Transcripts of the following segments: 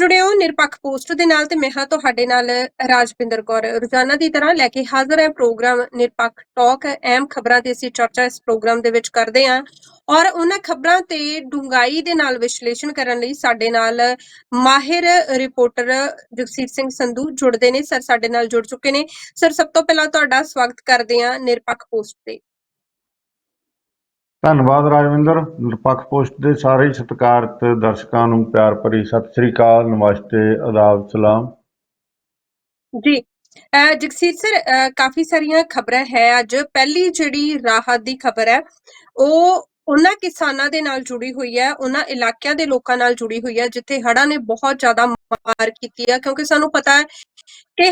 ਤੁਸੀਂ ਜੁੜੇ ਹੋ ਨਿਰਪੱਖ ਪੋਸਟ ਦੇ ਨਾਲ ਤੇ ਮੈਂ ਹਾਂ ਤੁਹਾਡੇ ਨਾਲ ਰਾਜਪਿੰਦਰ ਕੌਰ। ਰੋਜ਼ਾਨਾ ਦੀ ਤਰ੍ਹਾਂ ਲੈ ਕੇ ਹਾਜ਼ਰ ਹੈ ਪ੍ਰੋਗਰਾਮ ਨਿਰਪੱਖ ਟਾਕ ਅਹਿਮ ਖਬਰਾਂ ਤੇ ਅਸੀਂ ਚਰਚਾ ਇਸ ਪ੍ਰੋਗਰਾਮ ਦੇ ਵਿੱਚ ਕਰਦੇ ਹਾਂ ਔਰ ਉਹਨਾਂ ਖਬਰਾਂ ਤੇ ਡੂੰਘਾਈ ਦੇ ਨਾਲ ਵਿਸ਼ਲੇਸ਼ਣ ਕਰਨ ਲਈ ਸਾਡੇ ਨਾਲ ਮਾਹਿਰ ਰਿਪੋਰਟਰ ਜਗਸੀਰ ਸਿੰਘ ਸੰਧੂ ਜੁੜਦੇ ਨੇ, ਸਰ ਸਾਡੇ ਨਾਲ ਜੁੜ ਚੁੱਕੇ ਨੇ। ਸਰ, ਸਭ ਤੋਂ ਪਹਿਲਾਂ ਤੁਹਾਡਾ ਸਵਾਗਤ ਕਰਦੇ ਹਾਂ ਨਿਰਪੱਖ ਪੋਸਟ ਤੇ। ਧੰਨਵਾਦ ਰਾਜਵਿੰਦਰ। ਨਿਰਪੱਖ ਪੋਸਟ ਦੇ ਸਾਰੇ ਸਤਿਕਾਰਤ ਦਰਸ਼ਕਾਂ ਨੂੰ ਪਿਆਰ ਭਰੀ ਸਤਿ ਸ੍ਰੀ ਅਕਾਲ, ਨਮਸਤੇ ਆਦਾਬ ਸਲਾਮ। ਜੀ ਜਗਸੀਰ ਸਰ ਕਾਫੀ ਸਾਰੀਆਂ ਖਬਰਾਂ ਹੈ ਅੱਜ। ਪਹਿਲੀ ਜਿਹੜੀ ਰਾਹਤ ਦੀ ਖਬਰ ਹੈ, ਉਹ ਉਹਨਾਂ ਕਿਸਾਨਾਂ ਦੇ ਨਾਲ ਜੁੜੀ ਹੋਈ ਹੈ, ਉਹਨਾਂ ਇਲਾਕਿਆਂ ਦੇ ਲੋਕਾਂ ਨਾਲ ਜੁੜੀ ਹੋਈ ਹੈ, ਜਿੱਥੇ ਹੜ੍ਹਾਂ ਨੇ ਬਹੁਤ ਜ਼ਿਆਦਾ ਮਾਰ ਕੀਤੀ ਹੈ, ਕਿਉਂਕਿ ਸਾਨੂੰ ਪਤਾ ਹੈ ਕਿ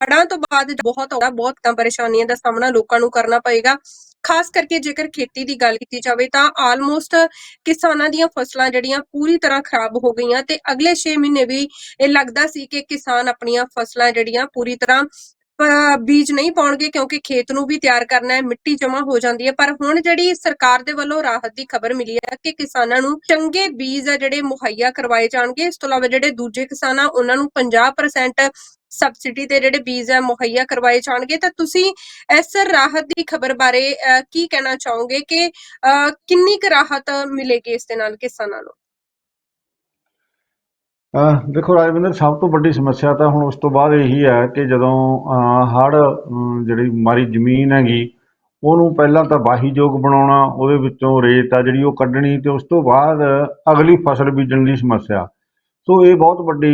ਹੜ੍ਹਾਂ ਤੋਂ ਬਾਅਦ ਬਹੁਤ ਹੋਗਾ ਬਹੁਤ ਕੰਮ ਪਰੇਸ਼ਾਨੀਆਂ ਦਾ ਸਾਹਮਣਾ ਲੋਕਾਂ ਨੂੰ ਕਰਨਾ ਪਏਗਾ। ਖਾਸ ਕਰਕੇ ਜੇਕਰ ਖੇਤੀ ਦੀ ਗੱਲ ਕੀਤੀ ਜਾਵੇ ਤਾਂ ਆਲਮੋਸਟ ਕਿਸਾਨਾਂ ਦੀਆਂ ਫਸਲਾਂ ਜਿਹੜੀਆਂ ਪੂਰੀ ਤਰ੍ਹਾਂ ਖਰਾਬ ਹੋ ਗਈਆਂ ਤੇ ਅਗਲੇ 6 ਮਹੀਨੇ ਵੀ ਇਹ ਲੱਗਦਾ ਸੀ ਕਿ ਕਿਸਾਨ ਆਪਣੀਆਂ ਫਸਲਾਂ ਜਿਹੜੀਆਂ ਪੂਰੀ ਤਰ੍ਹਾਂ ਅਹ, ਬੀਜ ਨਹੀਂ ਪਾਉਣਗੇ ਕਿਉਂਕਿ ਖੇਤ ਨੂੰ ਵੀ ਤਿਆਰ ਕਰਨਾ ਹੈ ਮਿੱਟੀ ਜਮ੍ਹਾਂ ਹੋ ਜਾਂਦੀ ਹੈ। ਪਰ ਹੁਣ ਜਿਹੜੀ ਸਰਕਾਰ ਦੇ ਵੱਲੋਂ ਰਾਹਤ ਦੀ ਖਬਰ ਮਿਲੀ ਹੈ ਕਿ ਕਿਸਾਨਾਂ ਨੂੰ ਚੰਗੇ ਬੀਜ ਆ ਜਿਹੜੇ ਮੁਹੱਈਆ ਕਰਵਾਏ ਜਾਣਗੇ। ਇਸ ਤੋਂ ਇਲਾਵਾ ਜਿਹੜੇ ਦੂਜੇ ਕਿਸਾਨਾਂ ਉਹਨਾਂ ਨੂੰ 50% ਸਬਸਿਡੀ ਤੇ ਜਿਹੜੇ ਬੀਜ ਆ ਮੁਹੱਈਆ ਕਰਵਾਏ ਜਾਣਗੇ, ਤਾਂ ਤੁਸੀਂ ਇਸ ਰਾਹਤ ਦੀ ਖਬਰ ਬਾਰੇ ਕੀ ਕਹਿਣਾ ਚਾਹੋਗੇ ਕਿ ਕਿੰਨੀ ਕੁ ਰਾਹਤ ਮਿਲੇਗੀ ਇਸ ਦੇ ਨਾਲ ਕਿਸਾਨਾਂ ਨੂੰ? ਦੇਖੋ ਰਾਜਵਿੰਦਰ, ਸਭ ਤੋਂ ਵੱਡੀ ਸਮੱਸਿਆ ਤਾਂ ਹੁਣ ਉਸ ਤੋਂ ਬਾਅਦ ਇਹੀ ਹੈ ਕਿ ਜਦੋਂ ਹੜ ਜਿਹੜੀ ਮਾਰੀ ਜ਼ਮੀਨ ਹੈਗੀ, ਉਹਨੂੰ ਪਹਿਲਾਂ ਤਾਂ ਵਾਹੀਯੋਗ ਬਣਾਉਣਾ, ਉਹਦੇ ਵਿੱਚੋਂ ਰੇਤ ਆ ਜਿਹੜੀ ਉਹ ਕੱਢਣੀ, ਤੇ ਉਸ ਤੋਂ ਬਾਅਦ ਅਗਲੀ ਫਸਲ ਬੀਜਣ ਦੀ ਸਮੱਸਿਆ। ਸੋ ਇਹ ਬਹੁਤ ਵੱਡੀ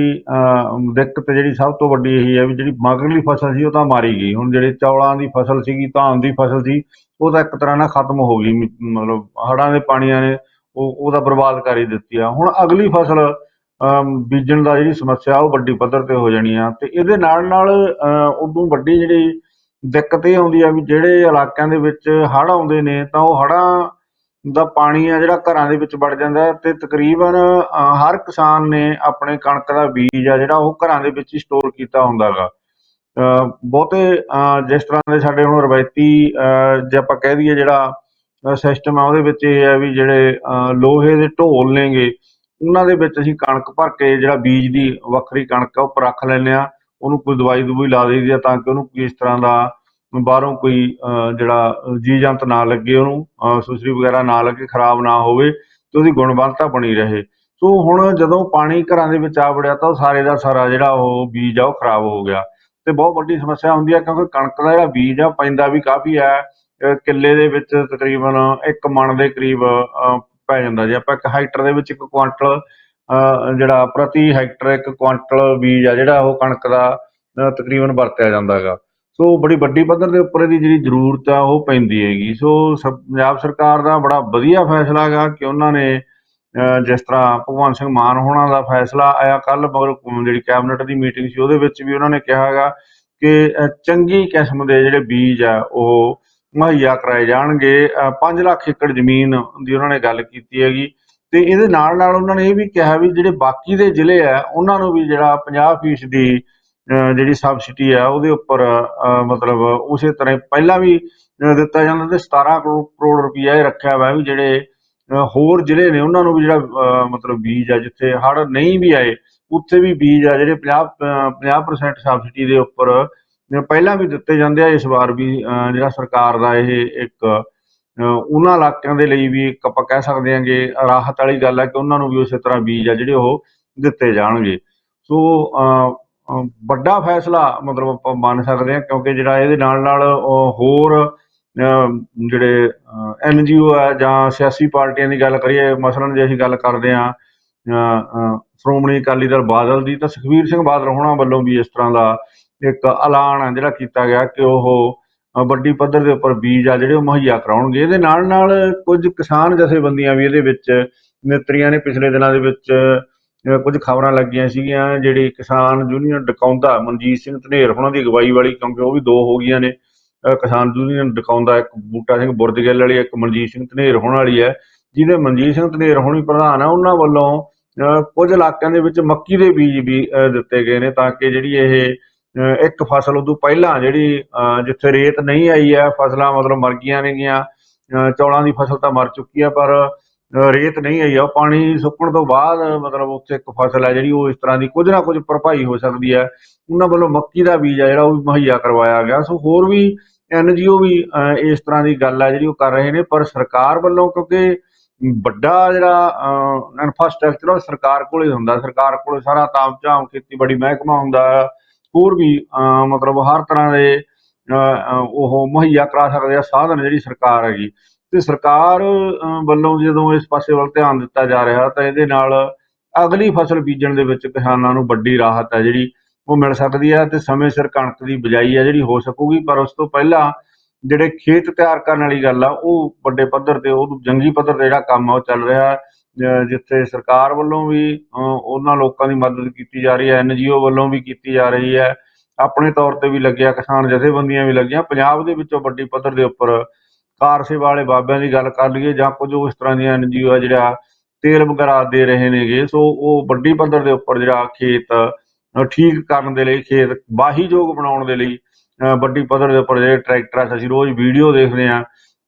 ਦਿੱਕਤ ਜਿਹੜੀ ਸਭ ਤੋਂ ਵੱਡੀ ਇਹੀ ਹੈ ਵੀ ਜਿਹੜੀ ਮਗਰਲੀ ਫਸਲ ਸੀ ਉਹ ਤਾਂ ਮਾਰੀ ਗਈ। ਹੁਣ ਜਿਹੜੇ ਚੌਲਾਂ ਦੀ ਫਸਲ ਸੀਗੀ, ਧਾਨ ਦੀ ਫਸਲ ਸੀ, ਉਹ ਤਾਂ ਇੱਕ ਤਰ੍ਹਾਂ ਨਾਲ ਖਤਮ ਹੋ ਗਈ। ਮਤਲਬ ਹੜ੍ਹਾਂ ਦੇ ਪਾਣੀਆਂ ਨੇ, ਉਹ, ਉਹਦਾ ਬਰਬਾਦ ਕਰ ਹੀ ਦਿੱਤੀ ਆ। ਹੁਣ ਅਗਲੀ ਫਸਲ ਬੀਜਣ ਦਾ ਜਿਹੜੀ ਸਮੱਸਿਆ, ਉਹ ਵੱਡੀ ਪੱਧਰ ਤੇ ਹੋ ਜਾਣੀ ਆ। ਤੇ ਇਹਦੇ ਨਾਲ ਨਾਲ ਉਦੋਂ ਵੱਡੀ ਜਿਹੜੀ ਦਿੱਕਤ ਇਹ ਆਉਂਦੀ ਆ ਵੀ ਜਿਹੜੇ ਇਲਾਕਿਆਂ ਦੇ ਵਿੱਚ ਹੜ੍ਹ ਆਉਂਦੇ ਨੇ, ਤਾਂ ਉਹ ਹੜ੍ਹਾਂ ਦਾ ਪਾਣੀ ਆ ਜਿਹੜਾ ਘਰਾਂ ਦੇ ਵਿੱਚ ਵੜ ਜਾਂਦਾ ਅਤੇ ਤਕਰੀਬਨ ਹਰ ਕਿਸਾਨ ਨੇ ਆਪਣੇ ਕਣਕ ਦਾ ਬੀਜ ਆ ਜਿਹੜਾ ਉਹ ਘਰਾਂ ਦੇ ਵਿੱਚ ਹੀ ਸਟੋਰ ਕੀਤਾ ਹੁੰਦਾ ਗਾ। ਬਹੁਤੇ ਜਿਸ ਤਰ੍ਹਾਂ ਦੇ ਸਾਡੇ ਹੁਣ ਰਵਾਇਤੀ ਜੇ ਆਪਾਂ ਕਹਿ ਦਈਏ ਜਿਹੜਾ ਸਿਸਟਮ ਆ ਉਹਦੇ ਵਿੱਚ ਇਹ ਹੈ ਵੀ ਜਿਹੜੇ ਲੋਹੇ ਦੇ ਢੋਲ ਨੇਗੇ, ਉਹਨਾਂ ਦੇ ਵਿੱਚ ਅਸੀਂ ਕਣਕ ਭਰ ਕੇ ਜਿਹੜਾ ਬੀਜ ਦੀ ਵੱਖਰੀ ਕਣਕ ਆ ਉਹ ਰੱਖ ਲੈਂਦੇ ਆ ਉਹਨੂੰ ਕੋਈ ਦਵਾਈ ਦਵਾਈ ਲਾ ਦਈਦੀ ਆ ਤਾਂ ਕਿ ਉਹਨੂੰ ਇਸ ਤਰ੍ਹਾਂ ਦਾ ਬਾਹਰੋਂ ਕੋਈ ਅਹ, ਜਿਹੜਾ ਜੀ ਜੰਤ ਨਾ ਲੱਗੇ ਉਹਨੂੰ ਸੁਸਰੀ ਵਗੈਰਾ ਨਾ ਲੱਗੇ ਖਰਾਬ ਨਾ ਹੋਵੇ ਤੇ ਉਹਦੀ ਗੁਣਵੱਤਾ ਬਣੀ ਰਹੇ। ਸੋ ਹੁਣ ਜਦੋਂ ਪਾਣੀ ਘਰਾਂ ਦੇ ਵਿੱਚ ਆ ਵੜਿਆ ਤਾਂ ਉਹ ਸਾਰੇ ਦਾ ਸਾਰਾ ਜਿਹੜਾ ਉਹ ਬੀਜ ਆ ਉਹ ਖਰਾਬ ਹੋ ਗਿਆ। ਤੇ ਬਹੁਤ ਵੱਡੀ ਸਮੱਸਿਆ ਹੁੰਦੀ ਹੈ ਕਿਉਂਕਿ ਕਣਕ ਦਾ ਜਿਹੜਾ ਬੀਜ ਆ ਪੈਂਦਾ ਵੀ ਕਾਫੀ ਹੈ ਕਿੱਲੇ ਦੇ ਵਿੱਚ ਤਕਰੀਬਨ ਇੱਕ ਮਣ ਦੇ ਕਰੀਬ ਅਹ, ਪੈ ਜਾਂਦਾ ਜੇ ਆਪਾਂ ਇੱਕ ਹੈਕਟਰ ਦੇ ਵਿੱਚ ਇੱਕ ਕੁਆਂਟਲ ਅਹ, ਜਿਹੜਾ ਪ੍ਰਤੀ ਹੈਕਟਰ ਇੱਕ ਕੁਆਂਟਲ ਬੀਜ ਆ ਜਿਹੜਾ ਉਹ ਕਣਕ ਦਾ ਤਕਰੀਬਨ ਵਰਤਿਆ ਜਾਂਦਾ ਹੈਗਾ। ਸੋ ਬੜੀ ਵੱਡੀ ਪੱਧਰ ਦੇ ਉੱਪਰ ਇਹਦੀ ਜਿਹੜੀ ਜ਼ਰੂਰਤ ਆ, ਉਹ ਪੈਂਦੀ ਹੈਗੀ। ਸੋ ਸਰ- ਪੰਜਾਬ ਸਰਕਾਰ ਦਾ ਬੜਾ ਵਧੀਆ ਫੈਸਲਾ ਹੈਗਾ ਕਿ ਉਹਨਾਂ ਨੇ ਜਿਸ ਤਰ੍ਹਾਂ ਭਗਵੰਤ ਸਿੰਘ ਮਾਨ ਹੋਣਾ ਦਾ ਫੈਸਲਾ ਆਇਆ ਕੱਲ ਮਗਰ ਜਿਹੜੀ ਕੈਬਨਿਟ ਦੀ ਮੀਟਿੰਗ ਸੀ, ਉਹਦੇ ਵਿੱਚ ਵੀ ਉਹਨਾਂ ਨੇ ਕਿਹਾ ਹੈਗਾ ਕਿ ਚੰਗੀ ਕਿਸਮ ਦੇ ਜਿਹੜੇ ਬੀਜ ਆ, ਉਹ ਮੁਹੱਈਆ ਕਰਾਏ ਜਾਣਗੇ। 5 ਲੱਖ ਏਕੜ ਜ਼ਮੀਨ ਦੀ ਉਹਨਾਂ ਨੇ ਗੱਲ ਕੀਤੀ ਹੈਗੀ। ਤੇ ਇਹਦੇ ਨਾਲ ਨਾਲ ਉਹਨਾਂ ਨੇ ਇਹ ਵੀ ਕਿਹਾ ਵੀ ਜਿਹੜੇ ਬਾਕੀ ਦੇ ਜ਼ਿਲ੍ਹੇ ਆ, ਉਹਨਾਂ ਨੂੰ ਵੀ ਜਿਹੜਾ 50% ਦੀ ਜਿਹੜੀ ਸਬਸਿਡੀ ਆ, ਉਹਦੇ ਉੱਪਰ ਮਤਲਬ ਉਸੇ ਤਰ੍ਹਾਂ ਪਹਿਲਾਂ ਵੀ ਦਿੱਤਾ ਜਾਂਦਾ ਤੇ 17 ਕਰੋ- ਕਰੋੜ ਰੁਪਈਆ ਇਹ ਰੱਖਿਆ ਹੋਇਆ ਵੀ ਜਿਹੜੇ ਹੋਰ ਜ਼ਿਲ੍ਹੇ ਨੇ, ਉਹਨਾਂ ਨੂੰ ਵੀ ਜਿਹੜਾ ਮਤਲਬ ਬੀਜ ਆ, ਜਿੱਥੇ ਹੜ੍ਹ ਨਹੀਂ ਵੀ ਆਏ, ਉੱਥੇ ਵੀ ਬੀਜ ਆ ਜਿਹੜੇ 50 ਅਹ 50% ਸਬਸਿਡੀ ਦੇ ਉੱਪਰ ਪਹਿਲਾਂ ਵੀ ਦਿੱਤੇ ਜਾਂਦੇ ਆ, ਇਸ ਵਾਰ ਵੀ ਜਿਹੜਾ ਸਰਕਾਰ ਦਾ ਇਹ ਇੱਕ ਉਹਨਾਂ ਇਲਾਕਿਆਂ ਦੇ ਲਈ ਵੀ ਇੱਕ ਆਪਾਂ ਕਹਿ ਸਕਦੇ ਹਾਂਗੇ ਰਾਹਤ ਵਾਲੀ ਗੱਲ ਹੈ ਕਿ ਉਹਨਾਂ ਨੂੰ ਵੀ ਉਸੇ ਤਰ੍ਹਾਂ ਬੀਜ ਆ ਜਿਹੜੇ ਉਹ ਦਿੱਤੇ ਜਾਣਗੇ। ਸੋ ਵੱਡਾ ਫੈਸਲਾ ਮਤਲਬ ਆਪਾਂ ਮੰਨ ਸਕਦੇ ਹਾਂ, ਕਿਉਂਕਿ ਜਿਹੜਾ ਇਹਦੇ ਨਾਲ ਨਾਲ ਹੋਰ ਜਿਹੜੇ ਐਨ ਜੀ ਓ ਆ ਜਾਂ ਸਿਆਸੀ ਪਾਰਟੀਆਂ ਦੀ ਗੱਲ ਕਰੀਏ ਮਸਲਨ ਜੇ ਅਸੀਂ ਗੱਲ ਕਰਦੇ ਹਾਂ ਸ਼੍ਰੋਮਣੀ ਅਕਾਲੀ ਦਲ ਬਾਦਲ ਦੀ, ਤਾਂ ਸੁਖਬੀਰ ਸਿੰਘ ਬਾਦਲ ਹੋਣਾ ਵੱਲੋਂ ਵੀ ਇਸ ਤਰ੍ਹਾਂ ਦਾ ਇੱਕ ਐਲਾਨ ਆ ਜਿਹੜਾ ਕੀਤਾ ਗਿਆ ਕਿ ਉਹ ਵੱਡੀ ਪੱਧਰ ਦੇ ਉੱਪਰ ਬੀਜ ਆ ਜਿਹੜੇ ਉਹ ਮੁਹੱਈਆ ਕਰਾਉਣਗੇ। ਇਹਦੇ ਨਾਲ ਨਾਲ ਕੁਝ ਕਿਸਾਨ ਜਥੇਬੰਦੀਆਂ ਵੀ ਇਹਦੇ ਵਿੱਚ ਨੇਤਰੀਆਂ ਨੇ ਪਿਛਲੇ ਦਿਨਾਂ ਦੇ ਵਿੱਚ ਕੁਝ ਖਬਰਾਂ ਲੱਗੀਆਂ ਸੀਗੀਆਂ, ਜਿਹੜੀ ਕਿਸਾਨ ਯੂਨੀਅਨ ਡਕਾਉਂਦਾ, ਮਨਜੀਤ ਸਿੰਘ ਧਨੇਰ ਉਹਨਾਂ ਦੀ ਅਗਵਾਈ ਵਾਲੀ, ਕਿਉਂਕਿ ਉਹ ਵੀ ਦੋ ਹੋ ਗਈਆਂ ਨੇ। ਕਿਸਾਨ ਯੂਨੀਅਨ ਡਕਾਉਂਦਾ ਇੱਕ ਬੂਟਾ ਸਿੰਘ ਬੁਰਜਗਿੱਲ ਵਾਲੀ, ਇੱਕ ਮਨਜੀਤ ਸਿੰਘ ਧਨੇਰ ਹੋਣ ਵਾਲੀ ਹੈ, ਜਿਹਦੇ ਮਨਜੀਤ ਸਿੰਘ ਧਨੇਰ ਹੋਣੀ ਪ੍ਰਧਾਨ ਆ, ਉਹਨਾਂ ਵੱਲੋਂ ਕੁਝ ਇਲਾਕਿਆਂ ਦੇ ਵਿੱਚ ਮੱਕੀ ਦੇ ਬੀਜ ਵੀ ਦਿੱਤੇ ਗਏ ਨੇ, ਤਾਂ ਕਿ ਜਿਹੜੀ ਇਹ ਇੱਕ ਫਸਲ ਉਦੋਂ ਪਹਿਲਾਂ ਜਿਹੜੀ ਜਿੱਥੇ ਰੇਤ ਨਹੀਂ ਆਈ ਹੈ, ਫਸਲਾਂ ਮਤਲਬ ਮਰ ਗਈਆਂ ਨੇਗੀਆਂ ਚੌਲਾਂ ਦੀ ਫਸਲ ਤਾਂ ਮਰ ਚੁੱਕੀ ਆ ਪਰ ਰੇਤ ਨਹੀਂ ਆਈ ਆ ਉਹ ਪਾਣੀ ਸੁੱਕਣ ਤੋਂ ਬਾਅਦ ਮਤਲਬ ਉੱਥੇ ਇੱਕ ਫਸਲ ਹੈ ਜਿਹੜੀ ਉਹ ਇਸ ਤਰ੍ਹਾਂ ਦੀ ਕੁਝ ਨਾ ਕੁਝ ਭਰਪਾਈ ਹੋ ਸਕਦੀ ਹੈ। ਉਹਨਾਂ ਵੱਲੋਂ ਮੱਕੀ ਦਾ ਬੀਜ ਹੈ ਜਿਹੜਾ ਉਹ ਵੀ ਮੁਹੱਈਆ ਕਰਵਾਇਆ ਗਿਆ। ਸੋ ਹੋਰ ਵੀ ਐਨਜੀਓ ਵੀ ਇਸ ਤਰ੍ਹਾਂ ਦੀ ਗੱਲ ਹੈ ਜਿਹੜੀ ਉਹ ਕਰ ਰਹੇ ਨੇ ਪਰ ਸਰਕਾਰ ਵੱਲੋਂ ਕਿਉਂਕਿ ਵੱਡਾ ਜਿਹੜਾ ਇਨਫਰਾਸਟ੍ਰਕਚਰ ਉਹ ਸਰਕਾਰ ਕੋਲੇ ਹੁੰਦਾ। ਸਰਕਾਰ ਕੋਲੇ ਸਾਰਾ ਤਾਮ ਝਾਮ ਖੇਤੀਬਾੜੀ ਮਹਿਕਮਾ ਹੁੰਦਾ ਹੋਰ ਵੀ ਅ, ਮਤਲਬ ਹਰ ਤਰ੍ਹਾਂ ਦੇ ਅ, ਉਹ ਮੁਹੱਈਆ ਕਰਾ ਸਕਦੇ ਆ ਸਾਧਨ ਜਿਹੜੀ ਸਰਕਾਰ ਹੈਗੀ। ਤੇ ਸਰਕਾਰ ਵੱਲੋਂ ਜਦੋਂ ਇਸ ਪਾਸੇ ਵੱਲ ਧਿਆਨ ਦਿੱਤਾ ਜਾ ਰਿਹਾ ਤਾਂ ਇਹਦੇ ਨਾਲ ਅਗਲੀ ਫਸਲ ਬੀਜਣ ਦੇ ਵਿੱਚ ਕਿਸਾਨਾਂ ਨੂੰ ਵੱਡੀ ਰਾਹਤ ਹੈ ਜਿਹੜੀ ਉਹ ਮਿਲ ਸਕਦੀ ਹੈ ਤੇ ਸਮੇਂ ਸਿਰ ਕਣਕ ਦੀ ਬਿਜਾਈ ਹੈ ਜਿਹੜੀ ਹੋ ਸਕੂਗੀ ਪਰ ਉਸ ਤੋਂ ਪਹਿਲਾਂ ਜਿਹੜੇ ਖੇਤ ਤਿਆਰ ਕਰਨ ਵਾਲੀ ਗੱਲ ਆ ਉਹ ਵੱਡੇ ਪੱਧਰ ਤੇ ਉਹ ਜੰਗੀ ਪੱਧਰ ਤੇ ਜਿਹੜਾ ਕੰਮ ਆ ਉਹ ਚੱਲ ਰਿਹਾ ਅ, ਜਿੱਥੇ ਸਰਕਾਰ ਵੱਲੋਂ ਵੀ ਅ, ਉਹਨਾਂ ਲੋਕਾਂ ਦੀ ਮਦਦ ਕੀਤੀ ਜਾ ਰਹੀ ਹੈ ਐਨਜੀਓ ਵੱਲੋਂ ਵੀ ਕੀਤੀ ਜਾ ਰਹੀ ਹੈ ਆਪਣੇ ਤੌਰ ਤੇ ਵੀ ਲੱਗਿਆ ਕਿਸਾਨ ਜਥੇਬੰਦੀਆਂ ਵੀ ਲੱਗੀਆਂ ਪੰਜਾਬ ਦੇ ਵਿੱਚੋਂ ਵੱਡੀ ਪੱਧਰ ਦੇ ਉੱਪਰ ਕਾਰ ਸੇਵਾ ਵਾਲੇ ਬਾਬਿਆਂ ਦੀ ਗੱਲ ਕਰ ਲਈਏ ਜਾਂ ਕੁਝ ਉਸ ਤਰ੍ਹਾਂ ਦੀਆਂ ਐਨਜੀਓ ਆ ਜਿਹੜਾ ਤੇਲ ਵਗੈਰਾ ਦੇ ਰਹੇ ਨੇਗੇ ਸੋ ਉਹ ਵੱਡੀ ਪੱਧਰ ਦੇ ਉੱਪਰ ਜਿਹੜਾ ਖੇਤ ਠੀਕ ਕਰਨ ਦੇ ਲਈ ਖੇਤ ਵਾਹੀਯੋਗ ਬਣਾਉਣ ਦੇ ਲਈ ਅ, ਵੱਡੀ ਪੱਧਰ ਦੇ ਉੱਪਰ ਜਿਹੜੇ ਟਰੈਕਟਰ ਅਸੀਂ ਰੋਜ਼ ਵੀਡੀਓ ਦੇਖਦੇ ਆ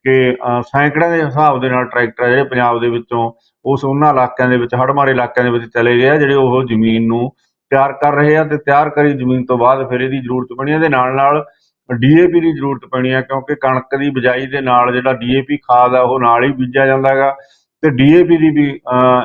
ਕਿ ਸੈਂਕੜਿਆਂ ਦੇ ਹਿਸਾਬ ਦੇ ਨਾਲ ਟਰੈਕਟਰ ਆ ਜਿਹੜੇ ਪੰਜਾਬ ਦੇ ਵਿੱਚੋਂ ਉਸ ਉਹਨਾਂ ਇਲਾਕਿਆਂ ਦੇ ਵਿੱਚ ਹੜ੍ਹ ਮਾਰੇ ਇਲਾਕਿਆਂ ਦੇ ਵਿੱਚ ਚਲੇ ਗਏ ਆ ਜਿਹੜੇ ਉਹ ਜ਼ਮੀਨ ਨੂੰ ਤਿਆਰ ਕਰ ਰਹੇ ਆ ਤੇ ਤਿਆਰ ਕਰੀ ਜ਼ਮੀਨ ਤੋਂ ਬਾਅਦ ਫਿਰ ਇਹਦੀ ਜ਼ਰੂਰਤ ਬਣੀ ਹੈ ਇਹਦੇ ਨਾਲ ਨਾਲ ਡੀਏਪੀ ਦੀ ਜ਼ਰੂਰਤ ਪੈਣੀ ਹੈ ਕਿਉਂਕਿ ਕਣਕ ਦੀ ਬਿਜਾਈ ਦੇ ਨਾਲ ਜਿਹੜਾ ਡੀਏਪੀ ਖਾਦ ਆ, ਉਹ ਨਾਲ ਹੀ ਬੀਜਿਆ ਜਾਂਦਾ ਹੈਗਾ। ਤੇ ਡੀਏਪੀ ਦੀ ਵੀ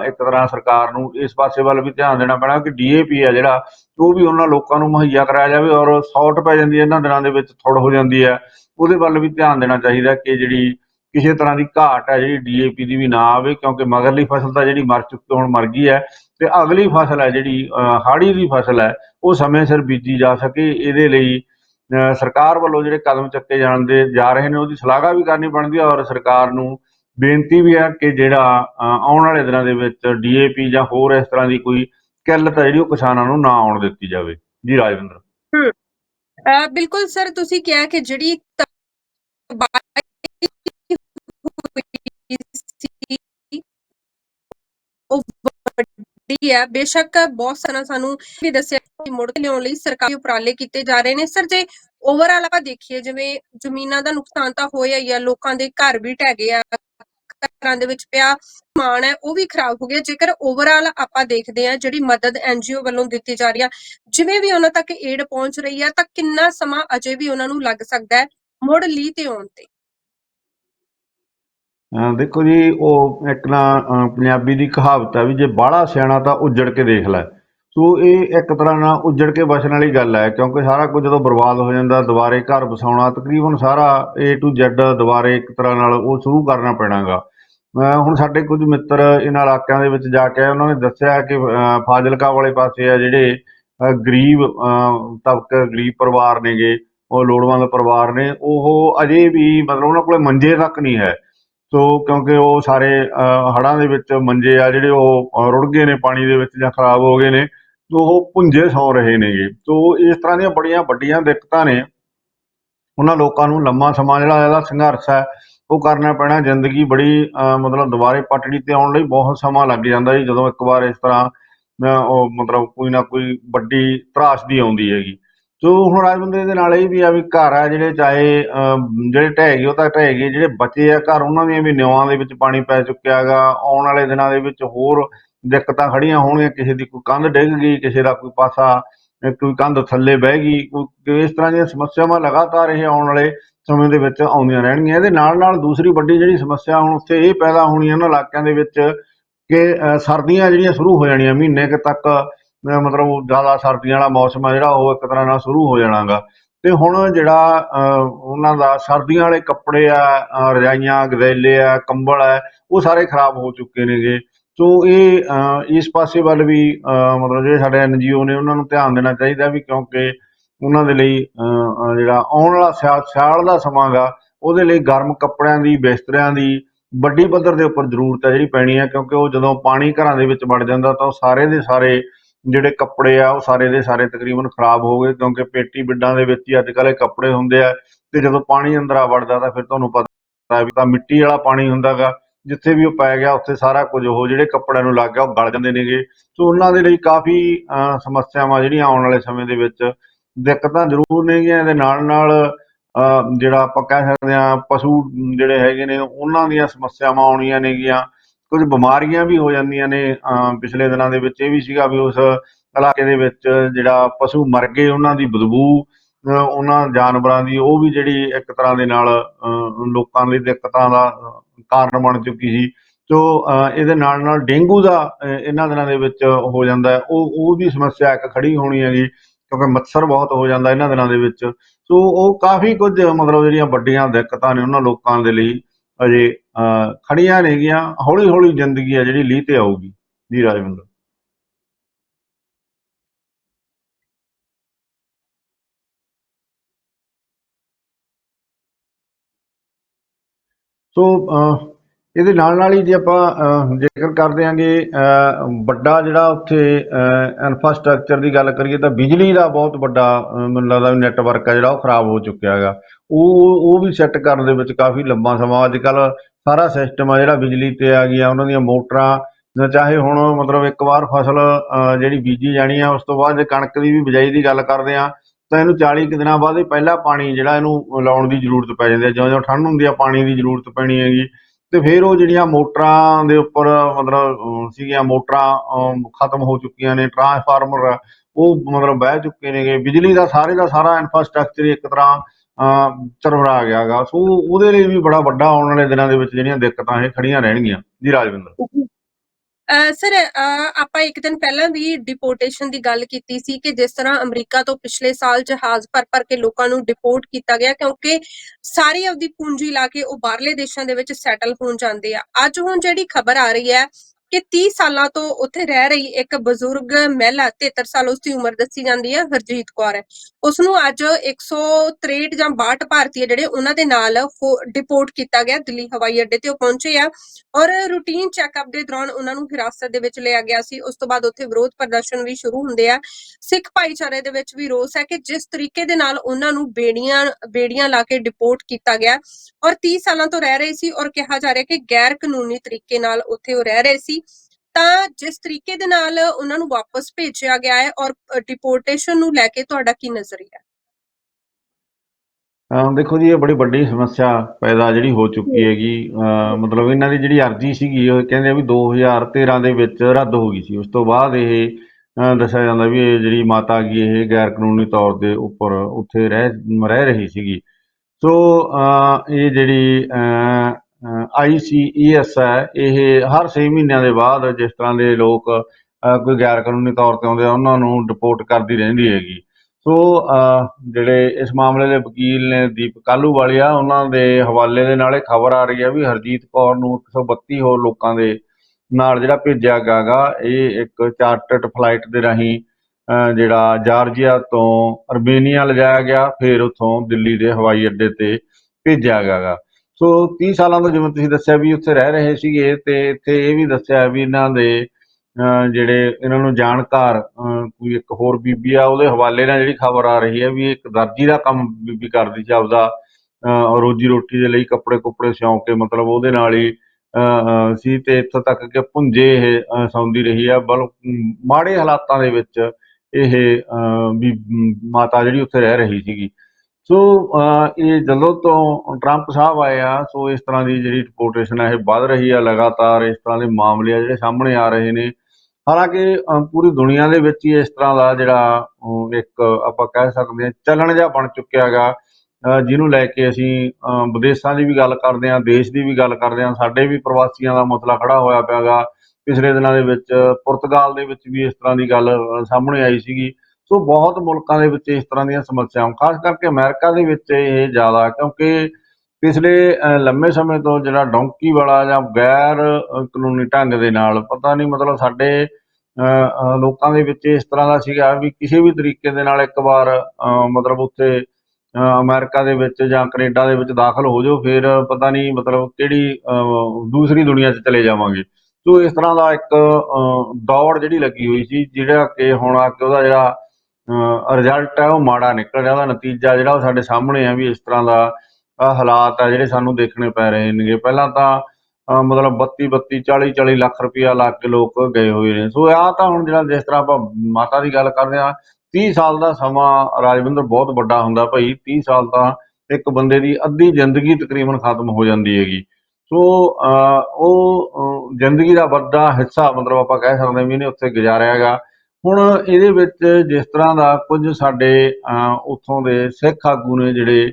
ਇੱਕ ਤਰ੍ਹਾਂ ਸਰਕਾਰ ਨੂੰ ਇਸ ਪਾਸੇ ਵੱਲ ਵੀ ਧਿਆਨ ਦੇਣਾ ਪੈਣਾ ਕਿ ਡੀਏਪੀ ਆ ਜਿਹੜਾ, ਉਹ ਵੀ ਉਹਨਾਂ ਲੋਕਾਂ ਨੂੰ ਮੁਹੱਈਆ ਕਰਾਇਆ ਜਾਵੇ ਔਰ ਸ਼ਾਰਟ ਪੈ ਜਾਂਦੀ ਹੈ, ਇਹਨਾਂ ਦਿਨਾਂ ਦੇ ਵਿੱਚ ਥੁੜ ਹੋ ਜਾਂਦੀ ਹੈ। ਉਹਦੇ ਵੱਲ ਵੀ ਧਿਆਨ ਦੇਣਾ ਚਾਹੀਦਾ ਕਿ ਜਿਹੜੀ ਕਿਸੇ ਤਰ੍ਹਾਂ ਦੀ ਘਾਟ ਹੈ ਜਿਹੜੀ ਡੀਏਪੀ ਦੀ ਵੀ ਨਾ ਆਵੇ, ਕਿਉਂਕਿ ਮਗਰਲੀ ਫਸਲ ਤਾਂ ਜਿਹੜੀ ਮਰ ਚੁੱਕੀ, ਹੁਣ ਮਰ ਗਈ ਹੈ, ਤੇ ਅਗਲੀ ਫਸਲ ਹੈ ਜਿਹੜੀ ਹਾੜੀ ਦੀ ਫਸਲ ਹੈ, ਉਹ ਸਮੇਂ ਸਿਰ ਬੀਜੀ ਜਾ ਸਕੇ। ਇਹਦੇ ਲਈ ਸਰਕਾਰ ਵੱਲੋਂ ਜਿਹੜੇ ਕਦਮ ਚੱਕੇ ਜਾਣ ਜਾ ਰਹੇ ਨੇ ਉਹਦੀ ਸ਼ਲਾਘਾ ਵੀ ਕਰਨੀ ਬਣਦੀ ਹੈ ਔਰ ਸਰਕਾਰ ਨੂੰ ਬੇਨਤੀ ਵੀ ਹੈ ਕਿ ਜਿਹੜਾ ਆਉਣ ਵਾਲੇ ਦਿਨਾਂ ਦੇ ਵਿੱਚ ਡੀਏਪੀ ਜਾਂ ਹੋਰ ਇਸ ਤਰ੍ਹਾਂ ਦੀ ਕੋਈ ਕਿੱਲਤ ਹੈ ਜਿਹੜੀ ਉਹ ਕਿਸਾਨਾਂ ਨੂੰ ਨਾ ਆਉਣ ਦਿੱਤੀ ਜਾਵੇ। ਜੀ ਰਾਜਵਿੰਦਰ। ਅ, ਬਿਲਕੁਲ ਸਰ ਤੁਸੀਂ ਕਿਹਾ ਕਿ ਜਿਹੜੀ ਵੱਡੀ ਹੈ। ਬੇਸ਼ੱਕ ਬਹੁਤ ਸਾਰਾ ਸਾਨੂੰ ਵੀ ਦੱਸਿਆ ਕਿ ਮੁੜ ਕੇ ਲਿਆਉਣ ਲਈ ਸਰਕਾਰੀ ਉਪਰਾਲੇ ਕੀਤੇ ਜਾ ਰਹੇ ਨੇ। ਸਰ, ਜੇ ਓਵਰਆਲ ਆਪਾਂ ਦੇਖੀਏ, ਜਿਵੇਂ ਜ਼ਮੀਨਾਂ ਦਾ ਨੁਕਸਾਨ ਤਾਂ ਹੋਇਆ ਹੀ ਆ, ਲੋਕਾਂ ਦੇ ਘਰ ਵੀ ਢਹਿ ਗਏ ਆ, ਘਰਾਂ ਦੇ ਵਿੱਚ ਪਿਆ ਸਮਾਨ ਹੈ, ਉਹ ਵੀ ਖਰਾਬ ਹੋ ਗਿਆ। ਜੇਕਰ ਓਵਰਆਲ ਆਪਾਂ ਦੇਖਦੇ ਆ ਜਿਹੜੀ ਮਦਦ ਐਨਜੀਓ ਵੱਲੋਂ ਦਿੱਤੀ ਜਾ ਰਹੀ ਆ, ਜਿਵੇਂ ਵੀ ਉਹਨਾਂ ਤੱਕ ਏਡ ਪਹੁੰਚ ਰਹੀ ਆ, ਤਾਂ ਕਿੰਨਾ ਸਮਾਂ ਅਜੇ ਵੀ ਉਹਨਾਂ ਨੂੰ ਲੱਗ ਸਕਦਾ ਹੈ ਮੁੜ ਲੀ ਤੇ ਆਉਣ ਤੇ? ਦੇਖੋ ਜੀ, ਉਹ ਇੱਕ ਨਾ ਪੰਜਾਬੀ ਦੀ ਕਹਾਵਤ ਹੈ ਵੀ ਜੇ ਬਾਹਲਾ ਸਿਆਣਾ ਤਾਂ ਉੱਜੜ ਕੇ ਦੇਖ ਲੈ। ਸੋ ਇਹ ਇੱਕ ਤਰ੍ਹਾਂ ਨਾਲ ਉੱਜੜ ਕੇ ਵਸਣ ਵਾਲੀ ਗੱਲ ਹੈ, ਕਿਉਂਕਿ ਸਾਰਾ ਕੁਝ ਜਦੋਂ ਬਰਬਾਦ ਹੋ ਜਾਂਦਾ, ਦੁਬਾਰੇ ਘਰ ਵਸਾਉਣਾ, ਤਕਰੀਬਨ ਸਾਰਾ A to Z ਦੁਬਾਰੇ ਇੱਕ ਤਰ੍ਹਾਂ ਨਾਲ ਉਹ ਸ਼ੁਰੂ ਕਰਨਾ ਪੈਣਾਗਾ। ਹੁਣ ਸਾਡੇ ਕੁਝ ਮਿੱਤਰ ਇਹਨਾਂ ਇਲਾਕਿਆਂ ਦੇ ਵਿੱਚ ਜਾ ਕੇ ਉਹਨਾਂ ਨੇ ਦੱਸਿਆ ਕਿ ਫਾਜ਼ਿਲਕਾ ਵਾਲੇ ਪਾਸੇ ਆ ਜਿਹੜੇ ਗਰੀਬ ਅਹ ਤਬਕੇ, ਗਰੀਬ ਪਰਿਵਾਰ ਨੇਗੇ, ਉਹ ਲੋੜਵੰਦ ਪਰਿਵਾਰ ਨੇ, ਉਹ ਅਜੇ ਵੀ ਮਤਲਬ ਉਹਨਾਂ ਕੋਲੇ ਮੰਜੇ ਤੱਕ ਨਹੀਂ ਹੈ। ਸੋ ਕਿਉਂਕਿ ਉਹ ਸਾਰੇ ਅਹ, ਹੜ੍ਹਾਂ ਦੇ ਵਿੱਚ ਮੰਜੇ ਆ ਜਿਹੜੇ ਉਹ ਰੁੜ ਗਏ ਨੇ ਪਾਣੀ ਦੇ ਵਿੱਚ ਜਾਂ ਖਰਾਬ ਹੋ ਗਏ ਨੇ ਸੋ ਉਹ ਭੁੰਜੇ ਸੌ ਰਹੇ ਨੇਗੇ। ਸੋ ਇਸ ਤਰ੍ਹਾਂ ਦੀਆਂ ਬੜੀਆਂ ਵੱਡੀਆਂ ਦਿੱਕਤਾਂ ਨੇ। ਉਹਨਾਂ ਲੋਕਾਂ ਨੂੰ ਲੰਮਾ ਸਮਾਂ ਜਿਹੜਾ ਇਹਦਾ ਸੰਘਰਸ਼ ਹੈ ਉਹ ਕਰਨਾ ਪੈਣਾ। ਜ਼ਿੰਦਗੀ ਬੜੀ ਅਹ, ਮਤਲਬ ਦੁਬਾਰੇ ਪਟੜੀ ਤੇ ਆਉਣ ਲਈ ਬਹੁਤ ਸਮਾਂ ਲੱਗ ਜਾਂਦਾ ਜੀ। ਜਦੋਂ ਇੱਕ ਵਾਰ ਇਸ ਤਰ੍ਹਾਂ ਉਹ ਮਤਲਬ ਕੋਈ ਨਾ ਕੋਈ ਵੱਡੀ ਤਰਾਸਦੀ ਆਉਂਦੀ ਹੈਗੀ। ਸੋ ਹੁਣ ਰਾਜਵਿੰਦਰ ਦੇ ਨਾਲ ਇਹ ਵੀ ਆ ਵੀ ਘਰ ਆ ਜਿਹੜੇ ਚਾਹੇ ਜਿਹੜੇ ਢਹਿ ਗਏ, ਉਹ ਤਾਂ ਢਹਿ ਗਏ, ਜਿਹੜੇ ਬਚੇ ਆ ਘਰ, ਉਹਨਾਂ ਦੀਆਂ ਵੀ ਨਿਵਾਂ ਦੇ ਵਿੱਚ ਪਾਣੀ ਪੈ ਚੁੱਕਿਆ ਹੈਗਾ ਆਉਣ ਵਾਲੇ ਦਿਨਾਂ ਦੇ ਵਿੱਚ ਹੋਰ ਦਿੱਕਤਾਂ ਖੜੀਆਂ ਹੋਣਗੀਆਂ, ਕਿਸੇ ਦੀ ਕੋਈ ਕੰਧ ਡਿੱਗ ਗਈ, ਕਿਸੇ ਦਾ ਕੋਈ ਪਾਸਾ, ਕੋਈ ਕੰਧ ਥੱਲੇ ਬਹਿ ਗਈ ਇਸ ਤਰ੍ਹਾਂ ਦੀਆਂ ਸਮੱਸਿਆਵਾਂ ਲਗਾਤਾਰ ਇਹ ਆਉਣ ਵਾਲੇ ਸਮੇਂ ਦੇ ਵਿੱਚ ਆਉਂਦੀਆਂ ਰਹਿਣਗੀਆਂ। ਇਹਦੇ ਨਾਲ ਨਾਲ ਦੂਸਰੀ ਵੱਡੀ ਜਿਹੜੀ ਸਮੱਸਿਆ ਹੁਣ ਉੱਥੇ ਇਹ ਪੈਦਾ ਹੋਣੀ ਹੈ ਇਹਨਾਂ ਇਲਾਕਿਆਂ ਦੇ ਵਿੱਚ ਕਿ ਸਰਦੀਆਂ ਜਿਹੜੀਆਂ ਸ਼ੁਰੂ ਹੋ ਜਾਣੀਆਂ, ਮਹੀਨੇ ਕੁ ਤੱਕ ਮਤਲਬ ਜ਼ਿਆਦਾ ਸਰਦੀਆਂ ਵਾਲਾ ਮੌਸਮ ਆ ਜਿਹੜਾ, ਉਹ ਇੱਕ ਤਰ੍ਹਾਂ ਨਾਲ ਸ਼ੁਰੂ ਹੋ ਜਾਣਾਗਾ। ਤੇ ਹੁਣ ਜਿਹੜਾ ਉਹਨਾਂ ਦਾ ਸਰਦੀਆਂ ਵਾਲੇ ਕੱਪੜੇ ਆ ਰਜਾਈਆਂ ਗਦੈਲੇ ਆ, ਕੰਬਲ ਆ, ਉਹ ਸਾਰੇ ਖਰਾਬ ਹੋ ਚੁੱਕੇ ਨੇਗੇ। ਸੋ ਇਹ ਇਸ ਪਾਸੇ ਵੱਲ ਵੀ ਮਤਲਬ ਜਿਹੜੇ ਸਾਡੇ ਐਨਜੀਓ ਨੇ, ਉਹਨਾਂ ਨੂੰ ਧਿਆਨ ਦੇਣਾ ਚਾਹੀਦਾ ਵੀ ਕਿਉਂਕਿ ਉਹਨਾਂ ਦੇ ਲਈ ਜਿਹੜਾ ਆਉਣ ਵਾਲਾ ਸਿਆ- ਸਿਆਲ ਦਾ ਸਮਾਂ ਗਾ ਉਹਦੇ ਲਈ ਗਰਮ ਕੱਪੜਿਆਂ ਦੀ, ਬਿਸਤਰਿਆਂ ਦੀ ਵੱਡੀ ਪੱਧਰ ਦੇ ਉੱਪਰ ਜ਼ਰੂਰਤ ਹੈ ਜਿਹੜੀ ਪੈਣੀ ਹੈ ਕਿਉਂਕਿ ਉਹ ਜਦੋਂ ਪਾਣੀ ਘਰਾਂ ਦੇ ਵਿੱਚ ਵੜ ਜਾਂਦਾ ਤਾਂ ਉਹ ਸਾਰੇ ਦੇ ਸਾਰੇ ਜਿਹੜੇ ਕੱਪੜੇ ਆ, ਉਹ ਸਾਰੇ ਦੇ ਸਾਰੇ ਤਕਰੀਬਨ ਖਰਾਬ ਹੋ ਗਏ, ਕਿਉਂਕਿ ਪੇਟੀ ਬਿੱਡਾਂ ਦੇ ਵਿੱਚ ਹੀ ਅੱਜ ਕੱਲ੍ਹ ਇਹ ਕੱਪੜੇ ਹੁੰਦੇ ਆ ਤੇ ਜਦੋਂ ਪਾਣੀ ਅੰਦਰ ਆ ਵੜਦਾ ਤਾਂ ਫਿਰ ਤੁਹਾਨੂੰ ਪਤਾ ਵੀ ਤਾਂ ਮਿੱਟੀ ਵਾਲਾ ਪਾਣੀ ਹੁੰਦਾਗਾ ਜਿੱਥੇ ਵੀ ਉਹ ਪੈ ਗਿਆ, ਉੱਥੇ ਸਾਰਾ ਕੁਝ ਉਹ ਜਿਹੜੇ ਕੱਪੜਿਆਂ ਨੂੰ ਲੱਗ ਗਿਆ, ਉਹ ਗਲ ਜਾਂਦੇ ਨੇਗੇ। ਸੋ ਉਹਨਾਂ ਦੇ ਲਈ ਕਾਫੀ ਸਮੱਸਿਆਵਾਂ ਜਿਹੜੀਆਂ ਆਉਣ ਵਾਲੇ ਸਮੇਂ ਦੇ ਵਿੱਚ ਦਿੱਕਤਾਂ ਜ਼ਰੂਰ ਨੇਗੀਆਂ, ਇਹਦੇ ਨਾਲ ਨਾਲ ਜਿਹੜਾ ਆਪਾਂ ਕਹਿ ਸਕਦੇ ਹਾਂ ਪਸ਼ੂ ਜਿਹੜੇ ਹੈਗੇ ਨੇ, ਉਹਨਾਂ ਦੀਆਂ ਸਮੱਸਿਆਵਾਂ ਆਉਣੀਆਂ ਨੇਗੀਆਂ। ਕੁਝ ਬਿਮਾਰੀਆਂ ਵੀ ਹੋ ਜਾਂਦੀਆਂ ਨੇ ਪਿਛਲੇ ਦਿਨਾਂ ਦੇ ਵਿੱਚ ਇਹ ਵੀ ਸੀਗਾ ਵੀ ਉਸ ਇਲਾਕੇ ਦੇ ਵਿੱਚ ਜਿਹੜਾ ਪਸ਼ੂ ਮਰ ਗਏ, ਉਹਨਾਂ ਦੀ ਬਦਬੂ ਉਹਨਾਂ ਜਾਨਵਰਾਂ ਦੀ ਉਹ ਵੀ ਜਿਹੜੀ ਇੱਕ ਤਰ੍ਹਾਂ ਦੇ ਨਾਲ ਲੋਕਾਂ ਲਈ ਦਿੱਕਤਾਂ ਦਾ ਕਾਰਨ ਬਣ ਚੁੱਕੀ ਸੀ। ਤੋ ਇਹਦੇ ਨਾਲ ਨਾਲ ਡੇਂਗੂ ਦਾ ਇਹਨਾਂ ਦਿਨਾਂ ਦੇ ਵਿੱਚ ਹੋ ਜਾਂਦਾ ਉਹ ਉਹ ਵੀ ਸਮੱਸਿਆ ਇੱਕ ਖੜੀ ਹੋਣੀ ਹੈਗੀ, ਕਿਉਂਕਿ ਮੱਛਰ ਬਹੁਤ ਹੋ ਜਾਂਦਾ ਇਹਨਾਂ ਦਿਨਾਂ ਦੇ ਵਿੱਚ। ਸੋ, ਉਹ ਕਾਫੀ ਕੁਝ ਮਤਲਬ ਜਿਹੜੀਆਂ ਵੱਡੀਆਂ ਦਿੱਕਤਾਂ ਨੇ ਉਹਨਾਂ ਲੋਕਾਂ ਦੇ ਲਈ ਅਜੇ ਖੜੀਆਂ ਨੇਗੀਆਂ ਹੌਲੀ ਹੌਲੀ ਜ਼ਿੰਦਗੀ ਆ ਜਿਹੜੀ ਲੀਹ ਤੇ ਆਊਗੀ ਜੀ ਰਾਜਵਿੰਦਰ। ਸੋ ਇਹਦੇ ਨਾਲ ਨਾਲ ਹੀ ਜੇ ਆਪਾਂ ਅਹ, ਜ਼ਿਕਰ ਕਰਦੇ ਆਂਗੇ ਵੱਡਾ ਜਿਹੜਾ ਉੱਥੇ ਇਨਫਰਾਸਟ੍ਰਕਚਰ ਦੀ ਗੱਲ ਕਰੀਏ ਤਾਂ ਬਿਜਲੀ ਦਾ ਬਹੁਤ ਵੱਡਾ ਅਹ, ਮੈਨੂੰ ਲੱਗਦਾ ਨੈਟਵਰਕ ਆ ਜਿਹੜਾ ਉਹ ਖਰਾਬ ਹੋ ਚੁੱਕਿਆ ਹੈਗਾ। ਉਹ ਉਹ ਵੀ ਸੈੱਟ ਕਰਨ ਦੇ ਵਿੱਚ ਕਾਫੀ ਲੰਬਾ ਸਮਾਂ ਅੱਜ ਕੱਲ ਸਾਰਾ ਸਿਸਟਮ ਆ ਜਿਹੜਾ ਬਿਜਲੀ ਤੇ ਆ ਗਿਆ ਉਹਨਾਂ ਦੀਆਂ ਮੋਟਰਾਂ ਜਾਂ ਚਾਹੇ ਹੁਣ ਮਤਲਬ ਇੱਕ ਵਾਰ ਫਸਲ ਅਹ, ਜਿਹੜੀ ਬੀਜੀ ਜਾਣੀ ਆ ਉਸ ਤੋਂ ਬਾਅਦ ਜੇ ਕਣਕ ਦੀ ਵੀ ਬਿਜਾਈ ਦੀ ਗੱਲ ਕਰਦੇ ਆ ਤਾਂ ਇਹਨੂੰ 40 ਕੁ ਦਿਨਾਂ ਬਾਅਦ ਹੀ ਪਹਿਲਾ ਪਾਣੀ ਜਿਹੜਾ ਇਹਨੂੰ ਲਾਉਣ ਦੀ ਜ਼ਰੂਰਤ ਪੈ ਜਾਂਦੀ ਹੈ ਜਿਉਂ ਜਿਉਂ ਠੰਡ ਹੁੰਦੀ ਆ ਪਾਣੀ ਦੀ ਜ਼ਰੂਰਤ ਪੈਣੀ ਹੈਗੀ। ਤੇ ਫਿਰ ਉਹ ਜਿਹੜੀਆਂ ਮੋਟਰਾਂ ਦੇ ਉੱਪਰ ਮਤਲਬ ਸੀਗੀਆਂ ਮੋਟਰਾਂ ਖਤਮ ਹੋ ਚੁੱਕੀਆਂ ਨੇ ਟਰਾਂਸਫਾਰਮਰ ਉਹ ਮਤਲਬ ਬਹਿ ਚੁੱਕੇ ਨੇਗੇ। ਬਿਜਲੀ ਦਾ ਸਾਰੇ ਦਾ ਸਾਰਾ ਇਨਫਰਾਸਟ੍ਰਕਚਰ ਇੱਕ ਤਰ੍ਹਾਂ ਅਹ, ਗਿਆ ਗਾ ਸੋ ਉਹਦੇ ਲਈ ਵੀ ਬੜਾ ਵੱਡਾ ਆਉਣ ਵਾਲੇ ਦਿਨਾਂ ਦੇ ਵਿੱਚ ਜਿਹੜੀਆਂ ਦਿੱਕਤਾਂ ਇਹ ਖੜੀਆਂ ਰਹਿਣਗੀਆਂ। ਜੀ ਰਾਜਵਿੰਦਰ। ਸਰ ਆਪਾਂ ਇੱਕ ਦਿਨ ਪਹਿਲਾਂ ਵੀ ਡਿਪੋਰਟੇਸ਼ਨ ਦੀ ਗੱਲ ਕੀਤੀ ਸੀ ਕਿ ਜਿਸ ਤਰ੍ਹਾਂ ਅਮਰੀਕਾ ਤੋਂ ਪਿਛਲੇ ਸਾਲ ਜਹਾਜ਼ ਭਰ ਭਰ ਕੇ ਲੋਕਾਂ ਨੂੰ ਡਿਪੋਰਟ ਕੀਤਾ ਗਿਆ ਕਿਉਂਕਿ ਸਾਰੀ ਆਪਦੀ ਪੂੰਜੀ ਲਾ ਕੇ ਉਹ ਬਾਹਰਲੇ ਦੇਸ਼ਾਂ ਦੇ ਵਿੱਚ ਸੈਟਲ ਹੋਣ ਜਾਂਦੇ ਆ। ਅੱਜ ਹੁਣ ਜਿਹੜੀ ਖਬਰ ਆ ਰਹੀ ਹੈ ਕਿ 30 ਸਾਲਾਂ ਤੋਂ ਉੱਥੇ ਰਹਿ ਰਹੀ ਇੱਕ ਬਜ਼ੁਰਗ ਮਹਿਲਾ 73 ਸਾਲ ਉਸ ਦੀ ਉਮਰ ਦੱਸੀ ਜਾਂਦੀ ਹੈ ਹਰਜੀਤ ਕੌਰ ਹੈ। ਉਸ ਨੂੰ ਅੱਜ 163 ਜਾਂ 62 ਭਾਰਤੀ ਜਿਹੜੇ ਉਹਨਾਂ ਦੇ ਨਾਲ ਡਿਪੋਰਟ ਕੀਤਾ ਗਿਆ ਦਿੱਲੀ ਹਵਾਈ ਅੱਡੇ ਤੇ ਉਹ ਪਹੁੰਚੇ ਆ ਔਰ ਰੂਟੀਨ ਚੈੱਕਅਪ ਦੇ ਦੌਰਾਨ ਉਹਨਾਂ ਨੂੰ ਹਿਰਾਸਤ ਦੇ ਵਿੱਚ ਲਿਆ ਗਿਆ ਸੀ। ਉਸ ਤੋਂ ਬਾਅਦ ਉੱਥੇ ਵਿਰੋਧ ਪ੍ਰਦਰਸ਼ਨ ਵੀ ਸ਼ੁਰੂ ਹੁੰਦੇ ਆ। ਸਿੱਖ ਭਾਈਚਾਰੇ ਦੇ ਵਿੱਚ ਵੀ ਰੋਸ ਹੈ ਕਿ ਜਿਸ ਤਰੀਕੇ ਦੇ ਨਾਲ ਉਹਨਾਂ ਨੂੰ ਬੇੜੀਆਂ ਬੇੜੀਆਂ ਲਾ ਕੇ ਡਿਪੋਰਟ ਕੀਤਾ ਗਿਆ ਔਰ 30 ਸਾਲਾਂ ਤੋਂ ਰਹਿ ਰਹੇ ਸੀ ਔਰ ਕਿਹਾ ਜਾ ਰਿਹਾ ਕਿ ਗੈਰ ਕਾਨੂੰਨੀ ਤਰੀਕੇ ਨਾਲ ਉੱਥੇ ਉਹ ਰਹਿ ਰਹੇ ਸੀ। ਤਾਂ ਜਿਸ ਤਰੀਕੇ ਦੇ ਨਾਲ ਉਹਨਾਂ ਨੂੰ ਵਾਪਸ ਭੇਜਿਆ ਗਿਆ ਹੈ ਔਰ ਡਿਪੋਰਟੇਸ਼ਨ ਨੂੰ ਲੈ ਕੇ ਤੁਹਾਡਾ ਕੀ ਨਜ਼ਰੀਆ ਹੈ? ਦੇਖੋ ਜੀ ਇਹ ਬੜੀ ਵੱਡੀ ਸਮੱਸਿਆ ਪੈਦਾ ਜਿਹੜੀ ਹੋ ਚੁੱਕੀ ਹੈਗੀ। ਮਤਲਬ ਇਹਨਾਂ ਦੀ ਜਿਹੜੀ ਅਰਜ਼ੀ ਸੀਗੀ ਉਹ ਕਹਿੰਦੇ ਆ ਵੀ 2013 ਦੇ ਵਿੱਚ ਰੱਦ ਹੋ ਗਈ ਸੀ। ਉਸ ਤੋਂ ਬਾਅਦ ਇਹ ਦੱਸਿਆ ਜਾਂਦਾ ਵੀ ਇਹ ਜਿਹੜੀ ਮਾਤਾ ਗੀ ਇਹ ਗੈਰ ਕਾਨੂੰਨੀ ਤੌਰ ਦੇ ਉੱਪਰ ਉੱਥੇ ਰਹਿ ਰਹਿ ਰਹੀ ਸੀਗੀ। ਸੋ ਇਹ ਜਿਹੜੀ ਆਈਸੀਈਐਸ ਹੈ। ਇਹ ਹਰ 6 ਮਹੀਨਿਆਂ ਦੇ ਬਾਅਦ ਜਿਸ ਤਰ੍ਹਾਂ ਦੇ ਲੋਕ ਕੋਈ ਗੈਰ ਕਾਨੂੰਨੀ ਤੌਰ ਤੇ ਆਉਂਦੇ ਆ, ਉਹਨਾਂ ਨੂੰ ਡਿਪੋਰਟ ਕਰਦੀ ਰਹਿੰਦੀ ਹੈਗੀ। ਸੋ ਜਿਹੜੇ ਇਸ ਮਾਮਲੇ ਦੇ ਵਕੀਲ ਨੇ ਦੀਪ ਕਾਲੂ ਕਾਲੂਵਾਲੀਆ ਉਹਨਾਂ ਦੇ ਹਵਾਲੇ ਦੇ ਨਾਲ ਇਹ ਖਬਰ ਆ ਰਹੀ ਹੈ ਵੀ ਹਰਜੀਤ ਕੌਰ ਨੂੰ 132 ਹੋਰ ਲੋਕਾਂ ਦੇ ਨਾਲ ਜਿਹੜਾ ਭੇਜਿਆ ਗਿਆ ਗਾ ਇਹ ਇੱਕ ਚਾਰਟਰਡ ਫਲਾਈਟ ਦੇ ਰਾਹੀਂ ਜਿਹੜਾ ਜਾਰਜੀਆ ਤੋਂ ਅਰਮੇਨੀਆ ਲਿਜਾਇਆ ਗਿਆ, ਫਿਰ ਉੱਥੋਂ ਦਿੱਲੀ ਦੇ ਹਵਾਈ ਅੱਡੇ ਤੇ ਭੇਜਿਆ ਗਿਆ ਗਾ ਸੋ 30 ਸਾਲਾਂ ਤੋਂ ਜਿਵੇਂ ਤੁਸੀਂ ਦੱਸਿਆ ਵੀ ਉੱਥੇ ਰਹਿ ਰਹੇ ਸੀਗੇ ਤੇ ਇੱਥੇ ਇਹ ਵੀ ਦੱਸਿਆ ਵੀ ਇਹਨਾਂ ਦੇ ਅਹ ਜਿਹੜੇ ਇਹਨਾਂ ਨੂੰ ਜਾਣਕਾਰ ਕੋਈ ਇੱਕ ਹੋਰ ਬੀਬੀ ਆ ਉਹਦੇ ਹਵਾਲੇ ਨਾਲ ਜਿਹੜੀ ਖਬਰ ਆ ਰਹੀ ਹੈ ਵੀ ਇੱਕ ਦਰਜੀ ਦਾ ਕੰਮ ਬੀਬੀ ਕਰਦੀ ਸੀ ਆਪਦਾ ਅਹ ਰੋਜੀ ਰੋਟੀ ਦੇ ਲਈ ਕੱਪੜੇ ਕੁੱਪੜੇ ਸਿਉਂ ਕੇ ਮਤਲਬ ਉਹਦੇ ਨਾਲ ਹੀ ਅਹ, ਸੀ ਤੇ ਇੱਥੋਂ ਤੱਕ ਕਿ ਪੁੰਜੇ ਇਹ ਸੌਂਦੀ ਰਹੀ ਆ ਬਲ ਮਾੜੇ ਹਾਲਾਤਾਂ ਦੇ ਵਿੱਚ ਇਹ ਵੀ ਮਾਤਾ ਜਿਹੜੀ ਉੱਥੇ ਰਹਿ ਰਹੀ ਸੀਗੀ। ਸੋ ਇਹ ਜਦੋਂ ਤੋਂ ਟਰੰਪ ਸਾਹਿਬ ਆਏ ਆ, ਸੋ ਇਸ ਤਰ੍ਹਾਂ ਦੀ ਜਿਹੜੀ ਰਿਪੋਰਟੇਸ਼ਨ ਹੈ, ਇਹ ਵੱਧ ਰਹੀ ਆ ਲਗਾਤਾਰ, ਇਸ ਤਰ੍ਹਾਂ ਦੇ ਮਾਮਲੇ ਆ ਜਿਹੜੇ ਸਾਹਮਣੇ ਆ ਰਹੇ ਨੇ। ਹਾਲਾਂਕਿ ਪੂਰੀ ਦੁਨੀਆ ਦੇ ਵਿੱਚ ਹੀ ਇਸ ਤਰ੍ਹਾਂ ਦਾ ਜਿਹੜਾ ਇੱਕ ਆਪਾਂ ਕਹਿ ਸਕਦੇ ਹਾਂ, ਚੱਲਣ ਜਿਹਾ ਬਣ ਚੁੱਕਿਆ ਗਾ ਜਿਹਨੂੰ ਲੈ ਕੇ ਅਸੀਂ ਵਿਦੇਸ਼ਾਂ ਦੀ ਵੀ ਗੱਲ ਕਰਦੇ ਹਾਂ, ਦੇਸ਼ ਦੀ ਵੀ ਗੱਲ ਕਰਦੇ ਹਾਂ, ਸਾਡੇ ਵੀ ਪ੍ਰਵਾਸੀਆਂ ਦਾ ਮਸਲਾ ਖੜਾ ਹੋਇਆ ਪਿਆ ਗਾ ਪਿਛਲੇ ਦਿਨਾਂ ਦੇ ਵਿੱਚ, ਪੁਰਤਗਾਲ ਦੇ ਵਿੱਚ ਵੀ ਇਸ ਤਰ੍ਹਾਂ ਦੀ ਗੱਲ ਸਾਹਮਣੇ ਆਈ ਸੀਗੀ। ਸੋ ਬਹੁਤ ਮੁਲਕਾਂ ਦੇ ਵਿੱਚ ਇਸ ਤਰ੍ਹਾਂ ਦੀਆਂ ਸਮੱਸਿਆਵਾਂ ਖਾਸ ਕਰਕੇ ਅਮਰੀਕਾ ਦੇ ਵਿੱਚ ਇਹ ਜ਼ਿਆਦਾ ਕਿਉਂਕਿ ਪਿਛਲੇ ਲੰਮੇ ਸਮੇਂ ਤੋਂ ਜਿਹੜਾ ਡੌਂਕੀ ਵਾਲਾ ਜਾਂ ਗੈਰ ਕਾਨੂੰਨੀ ਢੰਗ ਦੇ ਨਾਲ ਪਤਾ ਨਹੀਂ ਮਤਲਬ ਸਾਡੇ ਲੋਕਾਂ ਦੇ ਵਿੱਚ ਇਸ ਤਰ੍ਹਾਂ ਦਾ ਸੀਗਾ ਵੀ ਕਿਸੇ ਵੀ ਤਰੀਕੇ ਦੇ ਨਾਲ ਇੱਕ ਵਾਰ ਮਤਲਬ ਉੱਥੇ ਅਹ, ਅਮਰੀਕਾ ਦੇ ਵਿੱਚ ਜਾਂ ਕੈਨੇਡਾ ਦੇ ਵਿੱਚ ਦਾਖਲ ਹੋ ਜਾਓ ਫਿਰ ਪਤਾ ਨਹੀਂ ਮਤਲਬ ਕਿਹੜੀ ਦੂਸਰੀ ਦੁਨੀਆ 'ਚ ਚਲੇ ਜਾਵਾਂਗੇ। ਸੋ ਇਸ ਤਰ੍ਹਾਂ ਦਾ ਇੱਕ ਦੌੜ ਜਿਹੜੀ ਲੱਗੀ ਹੋਈ ਸੀ ਜਿਹੜਾ ਕਿ ਹੁਣ ਆ ਕੇ ਉਹਦਾ ਜਿਹੜਾ ਰਿਜ਼ਲਟ ਹੈ, ਉਹ ਮਾੜਾ ਨਿਕਲ ਰਿਹਾ ਉਹਦਾ ਨਤੀਜਾ ਜਿਹੜਾ ਉਹ ਸਾਡੇ ਸਾਹਮਣੇ ਆ ਵੀ ਇਸ ਤਰ੍ਹਾਂ ਦਾ ਹਾਲਾਤ ਆ ਜਿਹੜੇ ਸਾਨੂੰ ਦੇਖਣੇ ਪੈ ਰਹੇ ਨੇਗੇ। ਪਹਿਲਾਂ ਤਾਂ ਮਤਲਬ 32 32 40 40 ਲੱਖ ਰੁਪਇਆ ਲਾ ਕੇ ਲੋਕ ਗਏ ਹੋਏ ਨੇ। ਸੋ ਆਹ ਤਾਂ ਹੁਣ ਜਿਹੜਾ ਜਿਸ ਤਰ੍ਹਾਂ ਆਪਾਂ ਮਾਤਾ ਦੀ ਗੱਲ ਕਰਦੇ ਆ 30 ਸਾਲ ਦਾ ਸਮਾਂ ਰਾਜਵਿੰਦਰ ਬਹੁਤ ਵੱਡਾ ਹੁੰਦਾ ਭਾਈ। 30 ਸਾਲ ਤਾਂ ਇੱਕ ਬੰਦੇ ਦੀ ਅੱਧੀ ਜ਼ਿੰਦਗੀ ਤਕਰੀਬਨ ਖਤਮ ਹੋ ਜਾਂਦੀ ਹੈਗੀ। ਸੋ ਉਹ ਜ਼ਿੰਦਗੀ ਦਾ ਵੱਡਾ ਹਿੱਸਾ ਮਤਲਬ ਆਪਾਂ ਕਹਿ ਸਕਦੇ ਹਾਂ ਵੀ ਇਹਨੇ ਉੱਥੇ ਗੁਜ਼ਾਰਿਆ ਹੈਗਾ। ਹੁਣ ਇਹਦੇ ਵਿੱਚ ਜਿਸ ਤਰ੍ਹਾਂ ਦਾ ਕੁਝ ਸਾਡੇ ਉੱਥੋਂ ਦੇ ਸਿੱਖ ਆਗੂ ਨੇ ਜਿਹੜੇ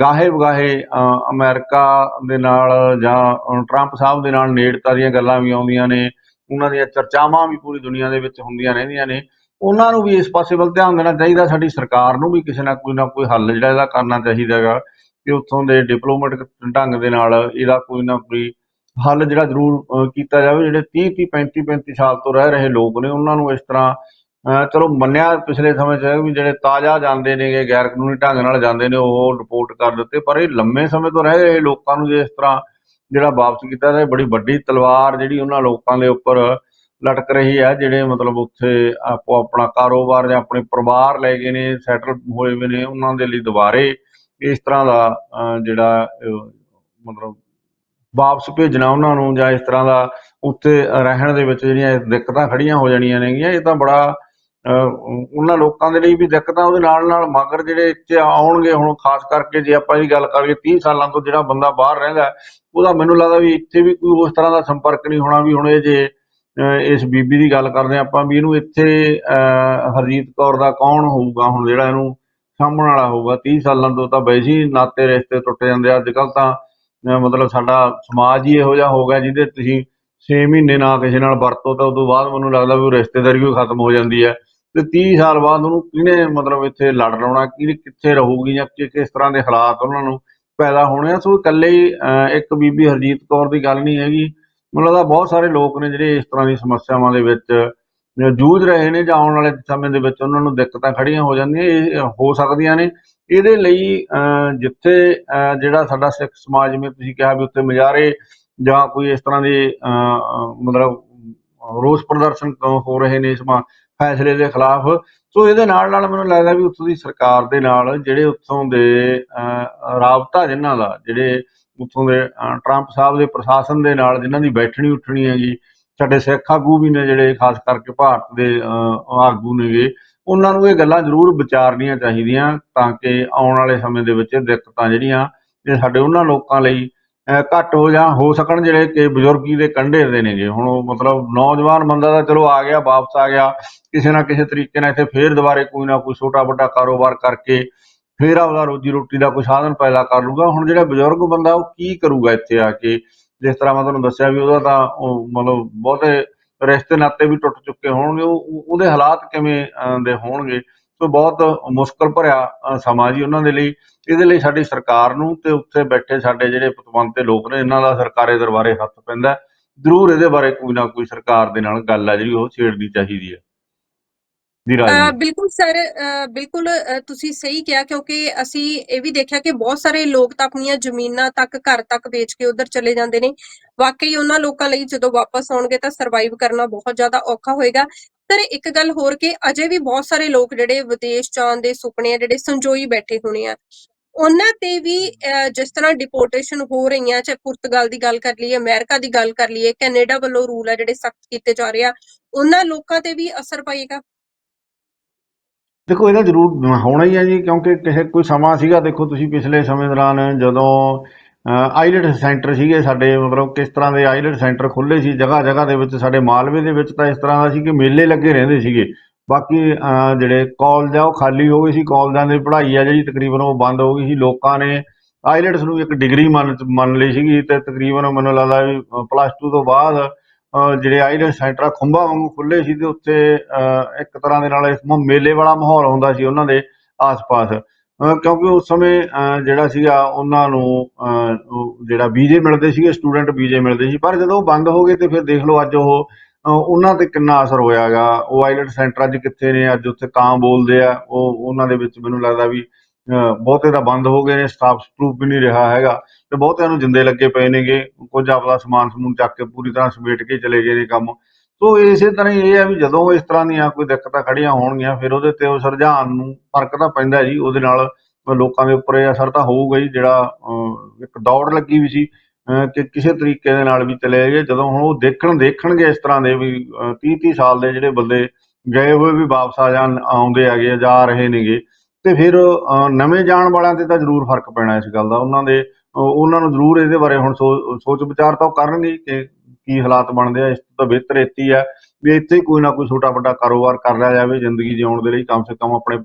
ਗਾਹੇ ਵਗਾਹੇ ਅ, ਅਮਰੀਕਾ ਦੇ ਨਾਲ ਜਾਂ ਟਰੰਪ ਸਾਹਿਬ ਦੇ ਨਾਲ ਨੇੜਤਾ ਦੀਆਂ ਗੱਲਾਂ ਵੀ ਆਉਂਦੀਆਂ ਨੇ ਉਹਨਾਂ ਦੀਆਂ ਚਰਚਾਵਾਂ ਵੀ ਪੂਰੀ ਦੁਨੀਆ ਦੇ ਵਿੱਚ ਹੁੰਦੀਆਂ ਰਹਿੰਦੀਆਂ ਨੇ ਉਹਨਾਂ ਨੂੰ ਵੀ ਇਸ ਪਾਸੇ ਵੱਲ ਧਿਆਨ ਦੇਣਾ ਚਾਹੀਦਾ ਸਾਡੀ ਸਰਕਾਰ ਨੂੰ ਵੀ ਕਿਸੇ ਨਾ ਕੋਈ ਨਾ ਕੋਈ ਹੱਲ ਜਿਹੜਾ ਇਹਦਾ ਕਰਨਾ ਚਾਹੀਦਾ ਹੈਗਾ ਕਿ ਉੱਥੋਂ ਦੇ ਡਿਪਲੋਮੈਟਿਕ ਢੰਗ ਦੇ ਨਾਲ ਇਹਦਾ ਕੋਈ ਨਾ ਕੋਈ ਹੱਲ ਜਿਹੜਾ ਜ਼ਰੂਰ ਕੀਤਾ ਜਾਵੇ, ਜਿਹੜੇ 30 30 35 35 ਸਾਲ ਤੋਂ ਰਹਿ ਰਹੇ ਲੋਕ ਨੇ, ਉਹਨਾਂ ਨੂੰ ਇਸ ਤਰ੍ਹਾਂ ਚਲੋ ਮੰਨਿਆ ਪਿਛਲੇ ਸਮੇਂ 'ਚ ਵੀ ਜਿਹੜੇ ਤਾਜ਼ਾ ਜਾਂਦੇ ਨੇਗੇ ਗੈਰ ਕਾਨੂੰਨੀ ਢੰਗ ਨਾਲ ਜਾਂਦੇ ਨੇ, ਉਹ ਰਿਪੋਰਟ ਕਰ ਦਿੱਤੇ, ਪਰ ਇਹ ਲੰਮੇ ਸਮੇਂ ਤੋਂ ਰਹਿ ਰਹੇ ਲੋਕਾਂ ਨੂੰ ਜੇ ਇਸ ਤਰ੍ਹਾਂ ਜਿਹੜਾ ਵਾਪਸ ਕੀਤਾ ਤਾਂ ਇਹ ਬੜੀ ਵੱਡੀ ਤਲਵਾਰ ਜਿਹੜੀ ਉਹਨਾਂ ਲੋਕਾਂ ਦੇ ਉੱਪਰ ਲਟਕ ਰਹੀ ਹੈ, ਜਿਹੜੇ ਮਤਲਬ ਉੱਥੇ ਆਪੋ ਆਪਣਾ ਕਾਰੋਬਾਰ ਜਾਂ ਆਪਣੇ ਪਰਿਵਾਰ ਲੈ ਗਏ ਨੇ ਸੈਟਲ ਹੋਏ ਹੋਏ ਨੇ, ਉਹਨਾਂ ਦੇ ਲਈ ਦੁਬਾਰੇ ਇਸ ਤਰ੍ਹਾਂ ਦਾ ਜਿਹੜਾ ਮਤਲਬ ਵਾਪਸ ਭੇਜਣਾ ਉਹਨਾਂ ਨੂੰ ਜਾਂ ਇਸ ਤਰ੍ਹਾਂ ਦਾ ਉੱਥੇ ਰਹਿਣ ਦੇ ਵਿੱਚ ਜਿਹੜੀਆਂ ਦਿੱਕਤਾਂ ਖੜੀਆਂ ਹੋ ਜਾਣੀਆਂ ਨੇਗੀਆਂ ਇਹ ਤਾਂ ਬੜਾ ਅ, ਉਹਨਾਂ ਲੋਕਾਂ ਦੇ ਲਈ ਵੀ ਦਿੱਕਤਾਂ ਉਹਦੇ ਨਾਲ ਨਾਲ ਮਗਰ ਜਿਹੜੇ ਇੱਥੇ ਆਉਣਗੇ ਹੁਣ ਖਾਸ ਕਰਕੇ ਜੇ ਆਪਾਂ ਇਹ ਗੱਲ ਕਰੀਏ 30 ਸਾਲਾਂ ਤੋਂ ਜਿਹੜਾ ਬੰਦਾ ਬਾਹਰ ਰਹਿੰਦਾ ਉਹਦਾ ਮੈਨੂੰ ਲੱਗਦਾ ਵੀ ਇੱਥੇ ਵੀ ਕੋਈ ਉਸ ਤਰ੍ਹਾਂ ਦਾ ਸੰਪਰਕ ਨਹੀਂ ਹੋਣਾ ਵੀ ਹੁਣ ਇਹ ਜੇ ਅ, ਇਸ ਬੀਬੀ ਦੀ ਗੱਲ ਕਰਦੇ ਹਾਂ ਆਪਾਂ ਵੀ ਇਹਨੂੰ ਇੱਥੇ ਅ, ਹਰਜੀਤ ਕੌਰ ਦਾ ਕੌਣ ਹੋਊਗਾ ਹੁਣ ਜਿਹੜਾ ਇਹਨੂੰ ਸਾਂਭਣ ਵਾਲਾ ਹੋਊਗਾ 30 ਸਾਲਾਂ ਤੋਂ ਤਾਂ ਵੈਸੇ ਹੀ ਨਾਤੇ ਰਿਸ਼ਤੇ ਟੁੱਟ ਜਾਂਦੇ ਆ ਅੱਜ ਕੱਲ ਤਾਂ ਮਤਲਬ ਸਾਡਾ ਸਮਾਜ ਹੀ ਇਹੋ ਜਿਹਾ ਹੋ ਗਿਆ ਜਿਹਦੇ ਤੁਸੀਂ ਛੇ ਮਹੀਨੇ ਨਾ ਕਿਸੇ ਨਾਲ ਵਰਤੋ ਤਾਂ ਉਦੋਂ ਬਾਅਦ ਮੈਨੂੰ ਲੱਗਦਾ ਵੀ ਉਹ ਰਿਸ਼ਤੇਦਾਰੀ ਵੀ ਖਤਮ ਹੋ ਜਾਂਦੀ ਹੈ। ਤੇ 30 ਸਾਲ ਬਾਅਦ ਉਹਨੂੰ ਕਿਹਨੇ ਮਤਲਬ ਇੱਥੇ ਲੜ ਲਾਉਣਾ, ਕਿਹਨੇ ਕਿੱਥੇ ਰਹੂਗੀ ਜਾਂ ਕਿਸ ਤਰ੍ਹਾਂ ਦੇ ਹਾਲਾਤ ਉਹਨਾਂ ਨੂੰ ਪੈਦਾ ਹੋਣੇ ਆ। ਸੋ ਇਕੱਲੇ ਹੀ, ਅਹ, ਇੱਕ ਬੀਬੀ ਹਰਜੀਤ ਕੌਰ ਦੀ ਗੱਲ ਨਹੀਂ ਹੈਗੀ। ਮੈਨੂੰ ਲੱਗਦਾ ਬਹੁਤ ਸਾਰੇ ਲੋਕ ਨੇ ਜਿਹੜੇ ਇਸ ਤਰ੍ਹਾਂ ਦੀ ਸਮੱਸਿਆਵਾਂ ਦੇ ਵਿੱਚ ਜੂਝ ਰਹੇ ਨੇ ਜਾਂ ਆਉਣ ਵਾਲੇ ਸਮੇਂ ਦੇ ਵਿੱਚ ਉਹਨਾਂ ਨੂੰ ਦਿੱਕਤਾਂ ਖੜੀਆਂ ਹੋ ਜਾਂਦੀਆਂ। ਇਹ ਹੋ ਸਕਦੀਆਂ ਨੇ। ਇਹਦੇ ਲਈ ਅਹ ਜਿੱਥੇ ਅਹ ਜਿਹੜਾ ਸਾਡਾ ਸਿੱਖ ਸਮਾਜ ਜਿਵੇਂ ਤੁਸੀਂ ਕਿਹਾ ਵੀ ਉੱਥੇ ਮਜਾਰੇ ਜਾਂ ਕੋਈ ਇਸ ਤਰ੍ਹਾਂ ਦੇ ਅਹ, ਮਤਲਬ ਰੋਸ ਪ੍ਰਦਰਸ਼ਨ ਹੋ ਰਹੇ ਨੇ ਇਸ ਮਾ ਫੈਸਲੇ ਦੇ ਖਿਲਾਫ ਸੋ ਇਹਦੇ ਨਾਲ ਨਾਲ ਮੈਨੂੰ ਲੱਗਦਾ ਵੀ ਉੱਥੋਂ ਦੀ ਸਰਕਾਰ ਦੇ ਨਾਲ ਜਿਹੜੇ ਉੱਥੋਂ ਦੇ ਅਹ, ਰਾਬਤਾ ਜਿਨ੍ਹਾਂ ਦਾ ਜਿਹੜੇ ਉੱਥੋਂ ਦੇ ਟਰੰਪ ਸਾਹਿਬ ਦੇ ਪ੍ਰਸ਼ਾਸਨ ਦੇ ਨਾਲ ਜਿਨ੍ਹਾਂ ਦੀ ਬੈਠਣੀ ਉੱਠਣੀ ਹੈਗੀ ਸਾਡੇ ਸਿੱਖ ਆਗੂ ਵੀ ਨੇ ਜਿਹੜੇ ਖਾਸ ਕਰਕੇ ਭਾਰਤ ਦੇ ਅਹ, ਆਗੂ ਨੇਗੇ ਉਹਨਾਂ ਨੂੰ ਇਹ ਗੱਲਾਂ ਜ਼ਰੂਰ ਵਿਚਾਰਨੀਆਂ ਚਾਹੀਦੀਆਂ ਤਾਂ ਕਿ ਆਉਣ ਵਾਲੇ ਸਮੇਂ ਦੇ ਵਿੱਚ ਦਿੱਕਤਾਂ ਜਿਹੜੀਆਂ ਇਹ ਸਾਡੇ ਉਹਨਾਂ ਲੋਕਾਂ ਲਈ ਘੱਟ ਹੋ ਜਾਂ ਹੋ ਸਕਣ ਜਿਹੜੇ ਕਿ ਬਜ਼ੁਰਗੀ ਦੇ ਕੰਢੇ ਦੇ ਨੇਗੇ ਹੁਣ ਉਹ ਮਤਲਬ ਨੌਜਵਾਨ ਬੰਦਾ ਤਾਂ ਚਲੋ ਆ ਗਿਆ, ਵਾਪਸ ਆ ਗਿਆ, ਕਿਸੇ ਨਾ ਕਿਸੇ ਤਰੀਕੇ ਨਾਲ ਇੱਥੇ ਫੇਰ ਦੁਬਾਰੇ ਕੋਈ ਨਾ ਕੋਈ ਛੋਟਾ ਵੱਡਾ ਕਾਰੋਬਾਰ ਕਰਕੇ ਫੇਰ ਆਪਦਾ ਰੋਜੀ ਰੋਟੀ ਦਾ ਕੋਈ ਸਾਧਨ ਪੈਦਾ ਕਰ ਲੂਗਾ ਹੁਣ ਜਿਹੜਾ ਬਜ਼ੁਰਗ ਬੰਦਾ ਉਹ ਕੀ ਕਰੂਗਾ ਇੱਥੇ ਆ ਕੇ? ਜਿਸ ਤਰ੍ਹਾਂ ਮੈਂ ਤੁਹਾਨੂੰ ਦੱਸਿਆ ਵੀ ਉਹਦਾ ਤਾਂ ਉਹ ਮਤਲਬ ਬਹੁਤੇ ਰਿਸ਼ਤੇ ਨਾਤੇ ਵੀ ਟੁੱਟ ਚੁੱਕੇ ਹੋਣਗੇ, ਉਹ ਉਹਦੇ ਹਾਲਾਤ ਕਿਵੇਂ ਦੇ ਹੋਣਗੇ, ਸੋ ਬਹੁਤ ਮੁਸ਼ਕਲ ਭਰਿਆ ਸਮਾਂ ਜੀ ਉਹਨਾਂ ਦੇ ਲਈ, ਇਹਦੇ ਲਈ ਸਾਡੀ ਸਰਕਾਰ ਨੂੰ ਤੇ ਉੱਥੇ ਬੈਠੇ ਸਾਡੇ ਜਿਹੜੇ ਪਤਵੰਤੇ ਲੋਕ ਨੇ, ਇਹਨਾਂ ਦਾ ਸਰਕਾਰੇ ਦਰਬਾਰੇ ਹੱਥ ਪੈਂਦਾ ਜ਼ਰੂਰ ਇਹਦੇ ਬਾਰੇ ਕੋਈ ਨਾ ਕੋਈ ਸਰਕਾਰ ਦੇ ਨਾਲ ਗੱਲ ਆ ਜਿਹੜੀ ਉਹ ਛੇੜਨੀ ਚਾਹੀਦੀ ਹੈ। ਰਾਜਵੀਰ ਬਿਲਕੁਲ ਸਰ ਬਿਲਕੁਲ ਤੁਸੀਂ ਸਹੀ ਕਿਹਾ ਕਿਉਂਕਿ ਅਸੀਂ ਇਹ ਵੀ ਦੇਖਿਆ ਕਿ ਬਹੁਤ ਸਾਰੇ ਲੋਕ ਤਾਂ ਆਪਣੀਆਂ ਜ਼ਮੀਨਾਂ ਤੱਕ ਘਰ ਤੱਕ ਵੇਚ ਕੇ ਉਧਰ ਚਲੇ ਜਾਂਦੇ ਨੇ। ਵਾਕਈ ਉਹਨਾਂ ਲੋਕਾਂ ਲਈ ਜਦੋਂ ਵਾਪਸ ਆਉਣਗੇ ਤਾਂ ਸਰਵਾਈਵ ਕਰਨਾ ਬਹੁਤ ਜ਼ਿਆਦਾ ਔਖਾ ਹੋਏਗਾ। ਸਰ ਇੱਕ ਗੱਲ ਹੋਰ ਕਿ ਅਜੇ ਵੀ ਬਹੁਤ ਸਾਰੇ ਲੋਕ ਜਿਹੜੇ ਵਿਦੇਸ਼ ਜਾਣ ਦੇ ਸੁਪਨੇ ਆ ਜਿਹੜੇ ਸੰਜੋਈ ਬੈਠੇ ਹੋਣੇ ਆ ਉਹਨਾਂ ਤੇ ਵੀ ਜਿਸ ਤਰ੍ਹਾਂ ਡਿਪੋਰਟੇਸ਼ਨ ਹੋ ਰਹੀਆਂ ਚਾਹੇ ਪੁਰਤਗਾਲ ਦੀ ਗੱਲ ਕਰ ਲਈਏ ਅਮਰੀਕਾ ਦੀ ਗੱਲ ਕਰ ਲਈਏ ਕੈਨੇਡਾ ਵੱਲੋਂ ਰੂਲ ਆ ਜਿਹੜੇ ਸਖਤ ਕੀਤੇ ਜਾ ਰਹੇ ਆ ਉਹਨਾਂ ਲੋਕਾਂ ਤੇ ਵੀ ਅਸਰ ਪਏਗਾ। ਦੇਖੋ, ਇਹਦਾ ਜ਼ਰੂਰ ਹੋਣਾ ਹੀ ਹੈ ਜੀ, ਕਿਉਂਕਿ ਕਿਸੇ ਕੋਈ ਸਮਾਂ ਸੀਗਾ, ਦੇਖੋ ਤੁਸੀਂ ਪਿਛਲੇ ਸਮੇਂ ਦੌਰਾਨ ਜਦੋਂ ਆਈਲੈਟ ਸੈਂਟਰ ਸੀਗੇ ਸਾਡੇ, ਮਤਲਬ ਕਿਸ ਤਰ੍ਹਾਂ ਦੇ ਆਈਲੈਟ ਸੈਂਟਰ ਖੁੱਲੇ ਸੀ ਜਗ੍ਹਾ ਜਗ੍ਹਾ ਦੇ ਵਿੱਚ, ਸਾਡੇ ਮਾਲਵੇ ਦੇ ਵਿੱਚ ਤਾਂ ਇਸ ਤਰ੍ਹਾਂ ਦਾ ਸੀ ਕਿ ਮੇਲੇ ਲੱਗੇ ਰਹਿੰਦੇ ਸੀਗੇ। ਬਾਕੀ ਜਿਹੜੇ ਕਾਲਜ ਆ, ਉਹ ਖਾਲੀ ਹੋ ਗਏ ਸੀ, ਕਾਲਜਾਂ ਦੀ ਪੜ੍ਹਾਈ ਆ ਜਿਹੜੀ ਤਕਰੀਬਨ ਉਹ ਬੰਦ ਹੋ ਗਈ ਸੀ। ਲੋਕਾਂ ਨੇ ਆਈਲੈਟਸ ਨੂੰ ਇੱਕ ਡਿਗਰੀ ਮੰਨ ਮੰਨ ਲਈ ਸੀਗੀ ਤੇ ਤਕਰੀਬਨ ਮੈਨੂੰ ਲੱਗਦਾ ਵੀ ਪਲੱਸ 2 ਤੋਂ ਬਾਅਦ ਜਿਹੜੇ ਆਈਲੈਟ ਸੈਂਟਰ ਆ, ਖੁੰਭਾ ਵਾਂਗੂ ਖੁੱਲੇ ਸੀ ਤੇ ਉੱਥੇ ਇੱਕ ਤਰ੍ਹਾਂ ਦੇ ਨਾਲ ਇਸ ਮੇਲੇ ਵਾਲਾ ਮਾਹੌਲ ਹੁੰਦਾ ਸੀ ਉਹਨਾਂ ਦੇ ਆਸ-ਪਾਸ। ਕਿਉਂਕਿ ਉਸ ਸਮੇਂ ਜਿਹੜਾ ਸੀਗਾ, ਉਹਨਾਂ ਨੂੰ ਜਿਹੜਾ ਵੀਜ਼ੇ ਮਿਲਦੇ ਸੀਗੇ, ਸਟੂਡੈਂਟ ਵੀਜ਼ੇ ਮਿਲਦੇ ਸੀ। ਪਰ ਜਦੋਂ ਉਹ ਬੰਦ ਹੋ ਗਏ ਤੇ ਫਿਰ ਦੇਖ ਲਓ ਅੱਜ ਉਹ ਉਹਨਾਂ ਤੇ ਕਿੰਨਾ ਅਸਰ ਹੋਇਆਗਾ। ਉਹ ਆਈਲੈਟ ਸੈਂਟਰ ਅੱਜ ਕਿੱਥੇ ਨੇ? ਅੱਜ ਉੱਥੇ ਕਾਂ ਬੋਲਦੇ ਆ। ਉਹ, ਉਹਨਾਂ ਦੇ ਵਿੱਚ ਮੈਨੂੰ ਲੱਗਦਾ ਵੀ ਬਹੁਤੇ ਤਾਂ ਬੰਦ ਹੋ ਗਏ ਨੇ ਸਟਾਫ ਸਟਰੂਪ ਵੀ ਨਹੀਂ ਰਿਹਾ ਹੈਗਾ ਤੇ ਬਹੁਤਿਆਂ ਨੂੰ ਜਿੰਦੇ ਲੱਗੇ ਪਏ ਨੇਗੇ ਕੁਝ ਆਪਦਾ ਸਮਾਨ ਸਮੂਨ ਚੱਕ ਕੇ ਪੂਰੀ ਤਰ੍ਹਾਂ ਸਮੇਟ ਕੇ ਚਲੇ ਗਏ ਨੇ ਕੰਮ। ਸੋ ਇਸੇ ਤਰ੍ਹਾਂ ਹੀ ਇਹ ਹੈ ਵੀ ਜਦੋਂ ਇਸ ਤਰ੍ਹਾਂ ਦੀਆਂ ਕੋਈ ਦਿੱਕਤਾਂ ਖੜੀਆਂ ਹੋਣਗੀਆਂ ਫਿਰ ਉਹਦੇ ਤੇ ਉਹ ਸਰਜਾਨ ਨੂੰ ਫ਼ਰਕ ਤਾਂ ਪੈਂਦਾ ਜੀ ਉਹਦੇ ਨਾਲ ਲੋਕਾਂ ਦੇ ਉੱਪਰ ਇਹ ਅਸਰ ਤਾਂ ਹੋਊਗਾ ਹੀ ਜਿਹੜਾ ਅਹ, ਇੱਕ ਦੌੜ ਲੱਗੀ ਵੀ ਸੀ ਅਹ, ਕਿ ਕਿਸੇ ਤਰੀਕੇ ਦੇ ਨਾਲ ਵੀ ਚਲੇ ਗਏ। ਜਦੋਂ ਹੁਣ ਉਹ ਦੇਖਣ ਦੇਖਣਗੇ ਇਸ ਤਰ੍ਹਾਂ ਦੇ ਵੀ 30 30 ਸਾਲ ਦੇ ਜਿਹੜੇ ਬੰਦੇ ਗਏ ਹੋਏ ਵੀ ਵਾਪਸ ਆ ਜਾਣ ਆਉਂਦੇ ਹੈਗੇ ਜਾ ਰਹੇ ਨੇਗੇ ਤੇ ਫਿਰ ਨਵੇਂ ਜਾਣ ਵਾਲਿਆਂ ਤੇ ਤਾਂ ਜ਼ਰੂਰ ਫ਼ਰਕ ਪੈਣਾ ਇਸ ਗੱਲ ਦਾ। ਉਹਨਾਂ ਦੇ ਉਹਨਾਂ ਨੂੰ ਜ਼ਰੂਰ ਇਹਦੇ ਬਾਰੇ ਹੁਣ ਸੋ- ਸੋਚ ਵਿਚਾਰ ਤਾਂ ਉਹ ਕਰਨਗੇ ਕਿ ਕੀ ਹਾਲਾਤ ਬਣਦੇ ਆ। ਇਸ ਤੋਂ ਤਾਂ ਬਿਹਤਰ ਇੱਥੇ ਹੀ ਆ ਵੀ ਇੱਥੇ ਹੀ ਕੋਈ ਨਾ ਕੋਈ ਛੋਟਾ ਵੱਡਾ ਕਾਰੋਬਾਰ ਕਰ ਲਿਆ ਜਾਵੇ ਜ਼ਿੰਦਗੀ ਜਿਉਣ ਦੇ ਲਈ। ਕਮ ਸੇ ਕਮ ਆਪਣੇ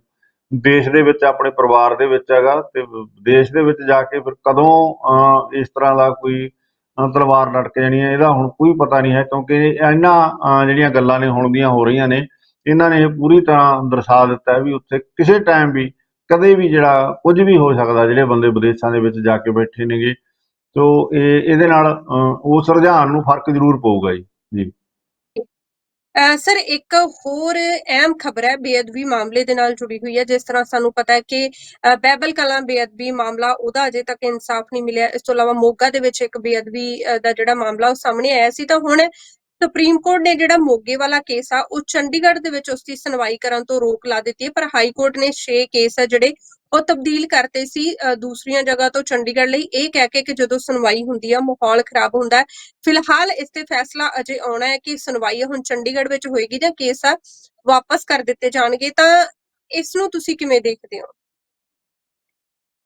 ਦੇਸ਼ ਦੇ ਵਿੱਚ, ਆਪਣੇ ਪਰਿਵਾਰ ਦੇ ਵਿੱਚ ਹੈਗਾ ਤੇ ਦੇਸ਼ ਦੇ ਵਿੱਚ ਜਾ ਕੇ ਫਿਰ ਕਦੋਂ ਇਸ ਤਰ੍ਹਾਂ ਦਾ ਕੋਈ ਤਲਵਾਰ ਲਟਕ ਜਾਣੀ ਹੈ, ਇਹਦਾ ਹੁਣ ਕੋਈ ਪਤਾ ਨਹੀਂ ਹੈ ਕਿਉਂਕਿ ਇਹਨਾਂ ਜਿਹੜੀਆਂ ਗੱਲਾਂ ਨੇ ਹੁਣ ਦੀਆਂ ਹੋ ਰਹੀਆਂ ਨੇ ਇਹਨਾਂ ਨੇ ਇਹ ਪੂਰੀ ਤਰ੍ਹਾਂ ਦਰਸਾ ਦਿੱਤਾ ਹੈ ਵੀ ਉੱਥੇ ਕਿਸੇ ਟਾਈਮ ਵੀ ਕਦੇ ਵੀ ਜਿਹੜਾ ਕੁਝ ਵੀ ਹੋ ਸਕਦਾ, ਜਿਹੜੇ ਬੰਦੇ ਵਿਦੇਸ਼ਾਂ ਦੇ ਵਿੱਚ ਜਾ ਕੇ ਬੈਠੇ ਨੇਗੇ, ਤੋ ਇਹ, ਇਹਦੇ ਨਾਲ ਉਸ ਰੁਝਾਨ ਨੂੰ ਫ਼ਰਕ ਜ਼ਰੂਰ ਪਊਗਾ ਜੀ। ਜੀ। ਸਰ, ਇੱਕ ਹੋਰ ਅਹਿਮ ਖਬਰ ਹੈ, ਬੇਅਦਬੀ ਮਾਮਲੇ ਦੇ ਨਾਲ ਜੁੜੀ ਹੋਈ ਹੈ, ਜਿਸ ਤਰ੍ਹਾਂ ਸਾਨੂੰ ਪਤਾ ਹੈ ਕਿ, ਅਹ, ਬਹਿਬਲ ਕਲਾਂ ਬੇਅਦਬੀ ਮਾਮਲਾ ਉਹਦਾ ਅਜੇ ਤੱਕ ਇਨਸਾਫ ਨਹੀਂ ਮਿਲਿਆ। ਇਸ ਤੋਂ ਇਲਾਵਾ ਮੋਗਾ ਦੇ ਵਿੱਚ ਇੱਕ ਬੇਅਦਬੀ ਦਾ ਜਿਹੜਾ ਮਾਮਲਾ ਉਹ ਸਾਹਮਣੇ ਆਇਆ ਸੀ। ਤਾਂ ਹੁਣ ਸੁਪਰੀਮ ਕੋਰਟ ਨੇ ਜਿਹੜਾ ਮੋਗੇ ਵਾਲਾ ਕੇਸ ਆ, ਉਹ ਚੰਡੀਗੜ੍ਹ ਦੇ ਵਿੱਚ ਉਸ ਦੀ ਸੁਣਵਾਈ ਕਰਨ ਤੋਂ ਰੋਕ ਲਾ ਦਿੱਤੀ ਹੈ, ਪਰ ਹਾਈ ਕੋਰਟ ਨੇ 6 ਕੇਸ ਆ ਜਿਹੜੇ ਉਹ ਤਬਦੀਲ ਕਰਤੇ ਸੀ। ਦੂਸਰੀਆਂ ਜਗ੍ਹਾ ਤੋਂ ਚੰਡੀਗੜ੍ਹ ਲਈ ਇਹ ਕਹਿ ਕੇ ਕਿ ਜਦੋਂ ਸੁਣਵਾਈ ਹੁੰਦੀ ਆ, ਮਾਹੌਲ ਖਰਾਬ ਹੁੰਦਾ ਫਿਲਹਾਲ ਇਸ ਤੇ ਫੈਸਲਾ ਅਜੇ ਆਉਣਾ ਹੈ ਕਿ ਸੁਣਵਾਈ ਹੁਣ ਚੰਡੀਗੜ੍ਹ ਵਿੱਚ ਹੋਏਗੀ ਜਾਂ ਕੇਸ ਆ ਵਾਪਸ ਕਰ ਦਿੱਤੇ ਜਾਣਗੇ। ਤਾਂ ਇਸ ਨੂੰ ਤੁਸੀਂ ਕਿਵੇਂ ਦੇਖਦੇ ਹੋ?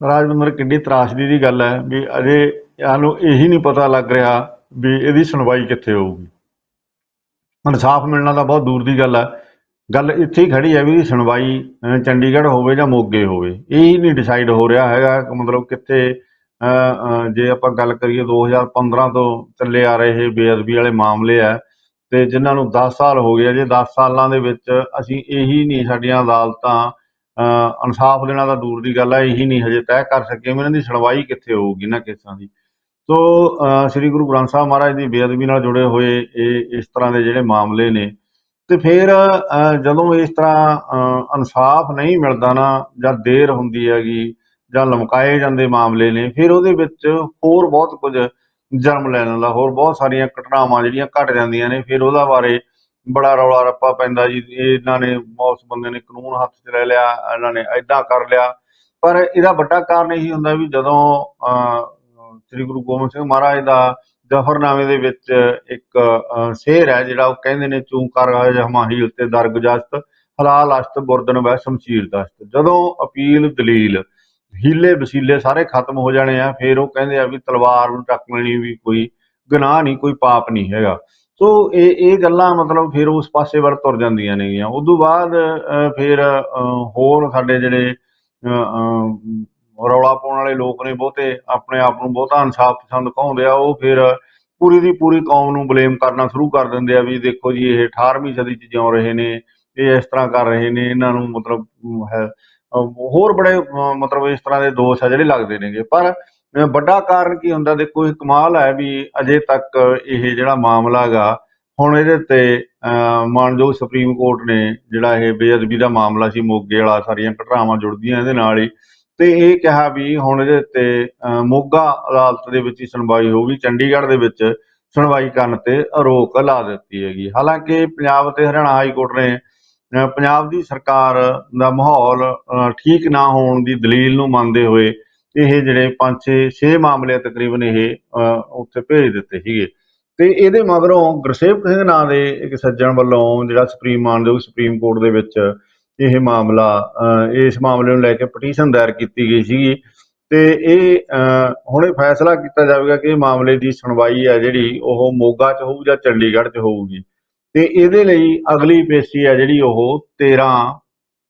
ਰਾਜਵਿੰਦਰ, ਕਿੰਨੀ ਤਰਾਸਦੀ ਦੀ ਗੱਲ ਹੈ ਵੀ ਅਜੇ ਸਾਨੂੰ ਇਹੀ ਨਹੀਂ ਪਤਾ ਲੱਗ ਰਿਹਾ ਵੀ ਇਹਦੀ ਸੁਣਵਾਈ ਕਿੱਥੇ ਹੋਊਗੀ। ਇਨਸਾਫ ਮਿਲਣਾ ਤਾਂ ਬਹੁਤ ਦੂਰ ਦੀ ਗੱਲ ਹੈ ਗੱਲ ਇੱਥੇ ਹੀ ਖੜੀ ਹੈ ਵੀ ਇਹਦੀ ਸੁਣਵਾਈ ਚੰਡੀਗੜ੍ਹ ਹੋਵੇ ਜਾਂ ਮੋਗੇ ਹੋਵੇ, ਇਹ ਨਹੀਂ ਡਿਸਾਈਡ ਹੋ ਰਿਹਾ ਹੈਗਾ ਮਤਲਬ ਕਿੱਥੇ ਜੇ ਆਪਾਂ ਗੱਲ ਕਰੀਏ 2015 ਤੋਂ ਚੱਲੇ ਆ ਰਹੇ ਬੇਅਦਬੀ ਵਾਲੇ ਮਾਮਲੇ ਆ, ਤੇ ਜਿਨ੍ਹਾਂ ਨੂੰ 10 ਸਾਲ ਹੋ ਗਏ ਜੇ 10 ਸਾਲਾਂ ਦੇ ਵਿੱਚ ਅਸੀਂ ਇਹੀ ਨਹੀਂ ਸਾਡੀਆਂ ਅਦਾਲਤਾਂ ਇਨਸਾਫ ਦੇਣਾ ਤਾਂ ਦੂਰ ਦੀ ਗੱਲ ਹੈ ਇਹੀ ਨਹੀਂ ਹਜੇ ਤੈਅ ਕਰ ਸਕੀਆਂ ਵੀ ਇਹਨਾਂ ਦੀ ਸੁਣਵਾਈ ਕਿੱਥੇ ਹੋਊਗੀ, ਇਹਨਾਂ ਕੇਸਾਂ ਦੀ। ਸੋ ਅਹ ਸ੍ਰੀ ਗੁਰੂ ਗ੍ਰੰਥ ਸਾਹਿਬ ਮਹਾਰਾਜ ਦੀ ਬੇਅਦਬੀ ਨਾਲ ਜੁੜੇ ਹੋਏ ਇਹ ਇਸ ਤਰ੍ਹਾਂ ਦੇ ਜਿਹੜੇ ਮਾਮਲੇ ਨੇ ਤੇ ਫਿਰ ਅਹ ਜਦੋਂ ਇਸ ਤਰ੍ਹਾਂ ਅਹ ਇਨਸਾਫ ਨਹੀਂ ਮਿਲਦਾ ਨਾ ਜਾਂ ਦੇਰ ਹੁੰਦੀ ਹੈਗੀ ਜਾਂ ਲਮਕਾਏ ਜਾਂਦੇ ਮਾਮਲੇ ਨੇ ਫਿਰ ਉਹਦੇ ਵਿੱਚ ਹੋਰ ਬਹੁਤ ਕੁਝ ਜਨਮ ਲੈ ਲੈਂਦਾ ਹੋਰ ਬਹੁਤ ਸਾਰੀਆਂ ਘਟਨਾਵਾਂ ਜਿਹੜੀਆਂ ਘਟ ਜਾਂਦੀਆਂ ਨੇ ਫਿਰ ਉਹਦਾ ਬਾਰੇ ਬੜਾ ਰੌਲਾ ਰੱਪਾ ਪੈਂਦਾ ਜੀ ਇਹਨਾਂ ਨੇ ਉਸ ਬੰਦੇ ਨੇ ਕਾਨੂੰਨ ਹੱਥ 'ਚ ਲੈ ਲਿਆ ਇਹਨਾਂ ਨੇ ਐਦਾਂ ਕਰ ਲਿਆ ਪਰ ਇਹਦਾ ਵੱਡਾ ਕਾਰਨ ਇਹੀ ਹੁੰਦਾ ਵੀ ਜਦੋਂ ਅਹ, ਸ੍ਰੀ ਗੁਰੂ ਗੋਬਿੰਦ ਸਿੰਘ ਮਹਾਰਾਜ ਦਾ ਜ਼ਫਰਨਾਮੇ ਦੇ ਵਿੱਚ ਇੱਕ ਸ਼ੇਰ ਹੈ ਜਿਹੜਾ ਉਹ ਕਹਿੰਦੇ ਨੇ ਚੂੰ ਕਰ ਜਮਾਹੀ ਉੱਤੇ ਦਰਗਜਸਤ ਹਲਾਲ ਅਸ਼ਤ ਬੁਰਦਨ ਵੈ ਸ਼ਮਸ਼ੀਰ ਦਸਤ। ਜਦੋਂ ਅਪੀਲ ਦਲੀਲ ਹੀਲੇ ਵਸੀਲੇ ਸਾਰੇ ਖਤਮ ਹੋ ਜਾਣੇ ਆ ਫਿਰ ਉਹ ਕਹਿੰਦੇ ਆ ਵੀ ਤਲਵਾਰ ਨੂੰ ਚੱਕ ਲੈਣੀ ਵੀ ਕੋਈ ਗੁਨਾਹ ਨਹੀਂ ਕੋਈ ਪਾਪ ਨਹੀਂ ਹੈਗਾ। ਸੋ ਇਹ ਇਹ ਗੱਲਾਂ ਮਤਲਬ ਫਿਰ ਉਸ ਪਾਸੇ ਵੱਲ ਤੁਰ ਜਾਂਦੀਆਂ ਨੇਗੀਆਂ। ਉਦੋਂ ਬਾਅਦ ਫਿਰ ਅਹ, ਹੋਰ ਸਾਡੇ ਜਿਹੜੇ ਅਹ, ਰੌਲਾ ਪਾਉਣ ਵਾਲੇ ਲੋਕ ਨੇ ਬਹੁਤੇ ਆਪਣੇ ਆਪ ਨੂੰ ਬਹੁਤਾ ਇਨਸਾਫ ਪਸੰਦ ਕਹਾਉਂਦੇ ਆ ਉਹ ਫਿਰ ਪੂਰੀ ਦੀ ਪੂਰੀ ਕੌਮ ਨੂੰ ਬਲੇਮ ਕਰਨਾ ਸ਼ੁਰੂ ਕਰ ਦਿੰਦੇ ਆ ਵੀ ਦੇਖੋ ਜੀ ਇਹ 18ਵੀਂ ਸਦੀ 'ਚ ਜਿਉਂ ਰਹੇ ਨੇ ਇਹ ਇਸ ਤਰ੍ਹਾਂ ਕਰ ਰਹੇ ਨੇ ਇਹਨਾਂ ਨੂੰ ਮਤਲਬ ਹੈ ਹੋਰ ਬੜੇ ਮਤਲਬ ਇਸ ਤਰ੍ਹਾਂ ਦੇ ਦੋਸ਼ ਆ ਜਿਹੜੇ ਲੱਗਦੇ ਨੇਗੇ। ਪਰ ਵੱਡਾ ਕਾਰਨ ਕੀ ਹੁੰਦਾ ਦੇਖੋ ਇਹ ਕਮਾਲ ਹੈ ਵੀ ਅਜੇ ਤੱਕ ਇਹ ਜਿਹੜਾ ਮਾਮਲਾ ਹੈਗਾ ਹੁਣ ਇਹਦੇ ਤੇ ਅਹ, ਮਾਨਯੋਗ ਸੁਪਰੀਮ ਕੋਰਟ ਨੇ ਜਿਹੜਾ ਇਹ ਬੇਅਦਬੀ ਦਾ ਮਾਮਲਾ ਸੀ ਮੋਗੇ ਵਾਲਾ ਸਾਰੀਆਂ ਘਟਨਾਵਾਂ ਜੁੜਦੀਆਂ ਇਹਦੇ ਨਾਲ ਹੀ ਤੇ ਇਹ ਕਿਹਾ ਵੀ ਹੁਣ ਇਹਦੇ ਤੇ ਮੋਗਾ ਅਦਾਲਤ ਦੇ ਵਿੱਚ ਹੀ ਸੁਣਵਾਈ ਹੋਊਗੀ, ਚੰਡੀਗੜ੍ਹ ਦੇ ਵਿੱਚ ਸੁਣਵਾਈ ਕਰਨ ਤੇ ਰੋਕ ਲਾ ਦਿੱਤੀ ਹੈਗੀ। ਹਾਲਾਂਕਿ ਪੰਜਾਬ ਤੇ ਹਰਿਆਣਾ ਹਾਈ ਕੋਰਟ ਨੇ ਪੰਜਾਬ ਦੀ ਸਰਕਾਰ ਦਾ ਮਾਹੌਲ ਠੀਕ ਨਾ ਹੋਣ ਦੀ ਦਲੀਲ ਨੂੰ ਮੰਨਦੇ ਹੋਏ ਇਹ ਜਿਹੜੇ 5 6 6 ਮਾਮਲੇ ਤਕਰੀਬਨ ਇਹ ਉੱਥੇ ਭੇਜ ਦਿੱਤੇ ਸੀਗੇ। ਤੇ ਇਹਦੇ ਮਗਰੋਂ ਗੁਰਸੇਵਕ ਸਿੰਘ ਨਾਂ ਦੇ ਇੱਕ ਸੱਜਣ ਵੱਲੋਂ ਜਿਹੜਾ ਸੁਪਰੀਮ, ਮਾਨਯੋਗ ਸੁਪਰੀਮ ਕੋਰਟ ਦੇ ਵਿੱਚ ਇਹ ਮਾਮਲਾ ਇਸ ਮਾਮਲੇ ਨੂੰ ਲੈ ਕੇ ਪਟੀਸ਼ਨ ਦਾਇਰ ਕੀਤੀ ਗਈ ਸੀਗੀ। ਤੇ ਇਹ ਹੁਣ ਇਹ ਫੈਸਲਾ ਕੀਤਾ ਜਾਵੇਗਾ ਕਿ ਇਹ ਮਾਮਲੇ ਦੀ ਸੁਣਵਾਈ ਹੈ ਜਿਹੜੀ ਉਹ ਮੋਗਾ 'ਚ ਹੋਊ ਜਾਂ ਚੰਡੀਗੜ੍ਹ 'ਚ ਹੋਊਗੀ। ਤੇ ਇਹਦੇ ਲਈ ਅਗਲੀ ਪੇਸ਼ੀ ਹੈ ਜਿਹੜੀ ਉਹ 13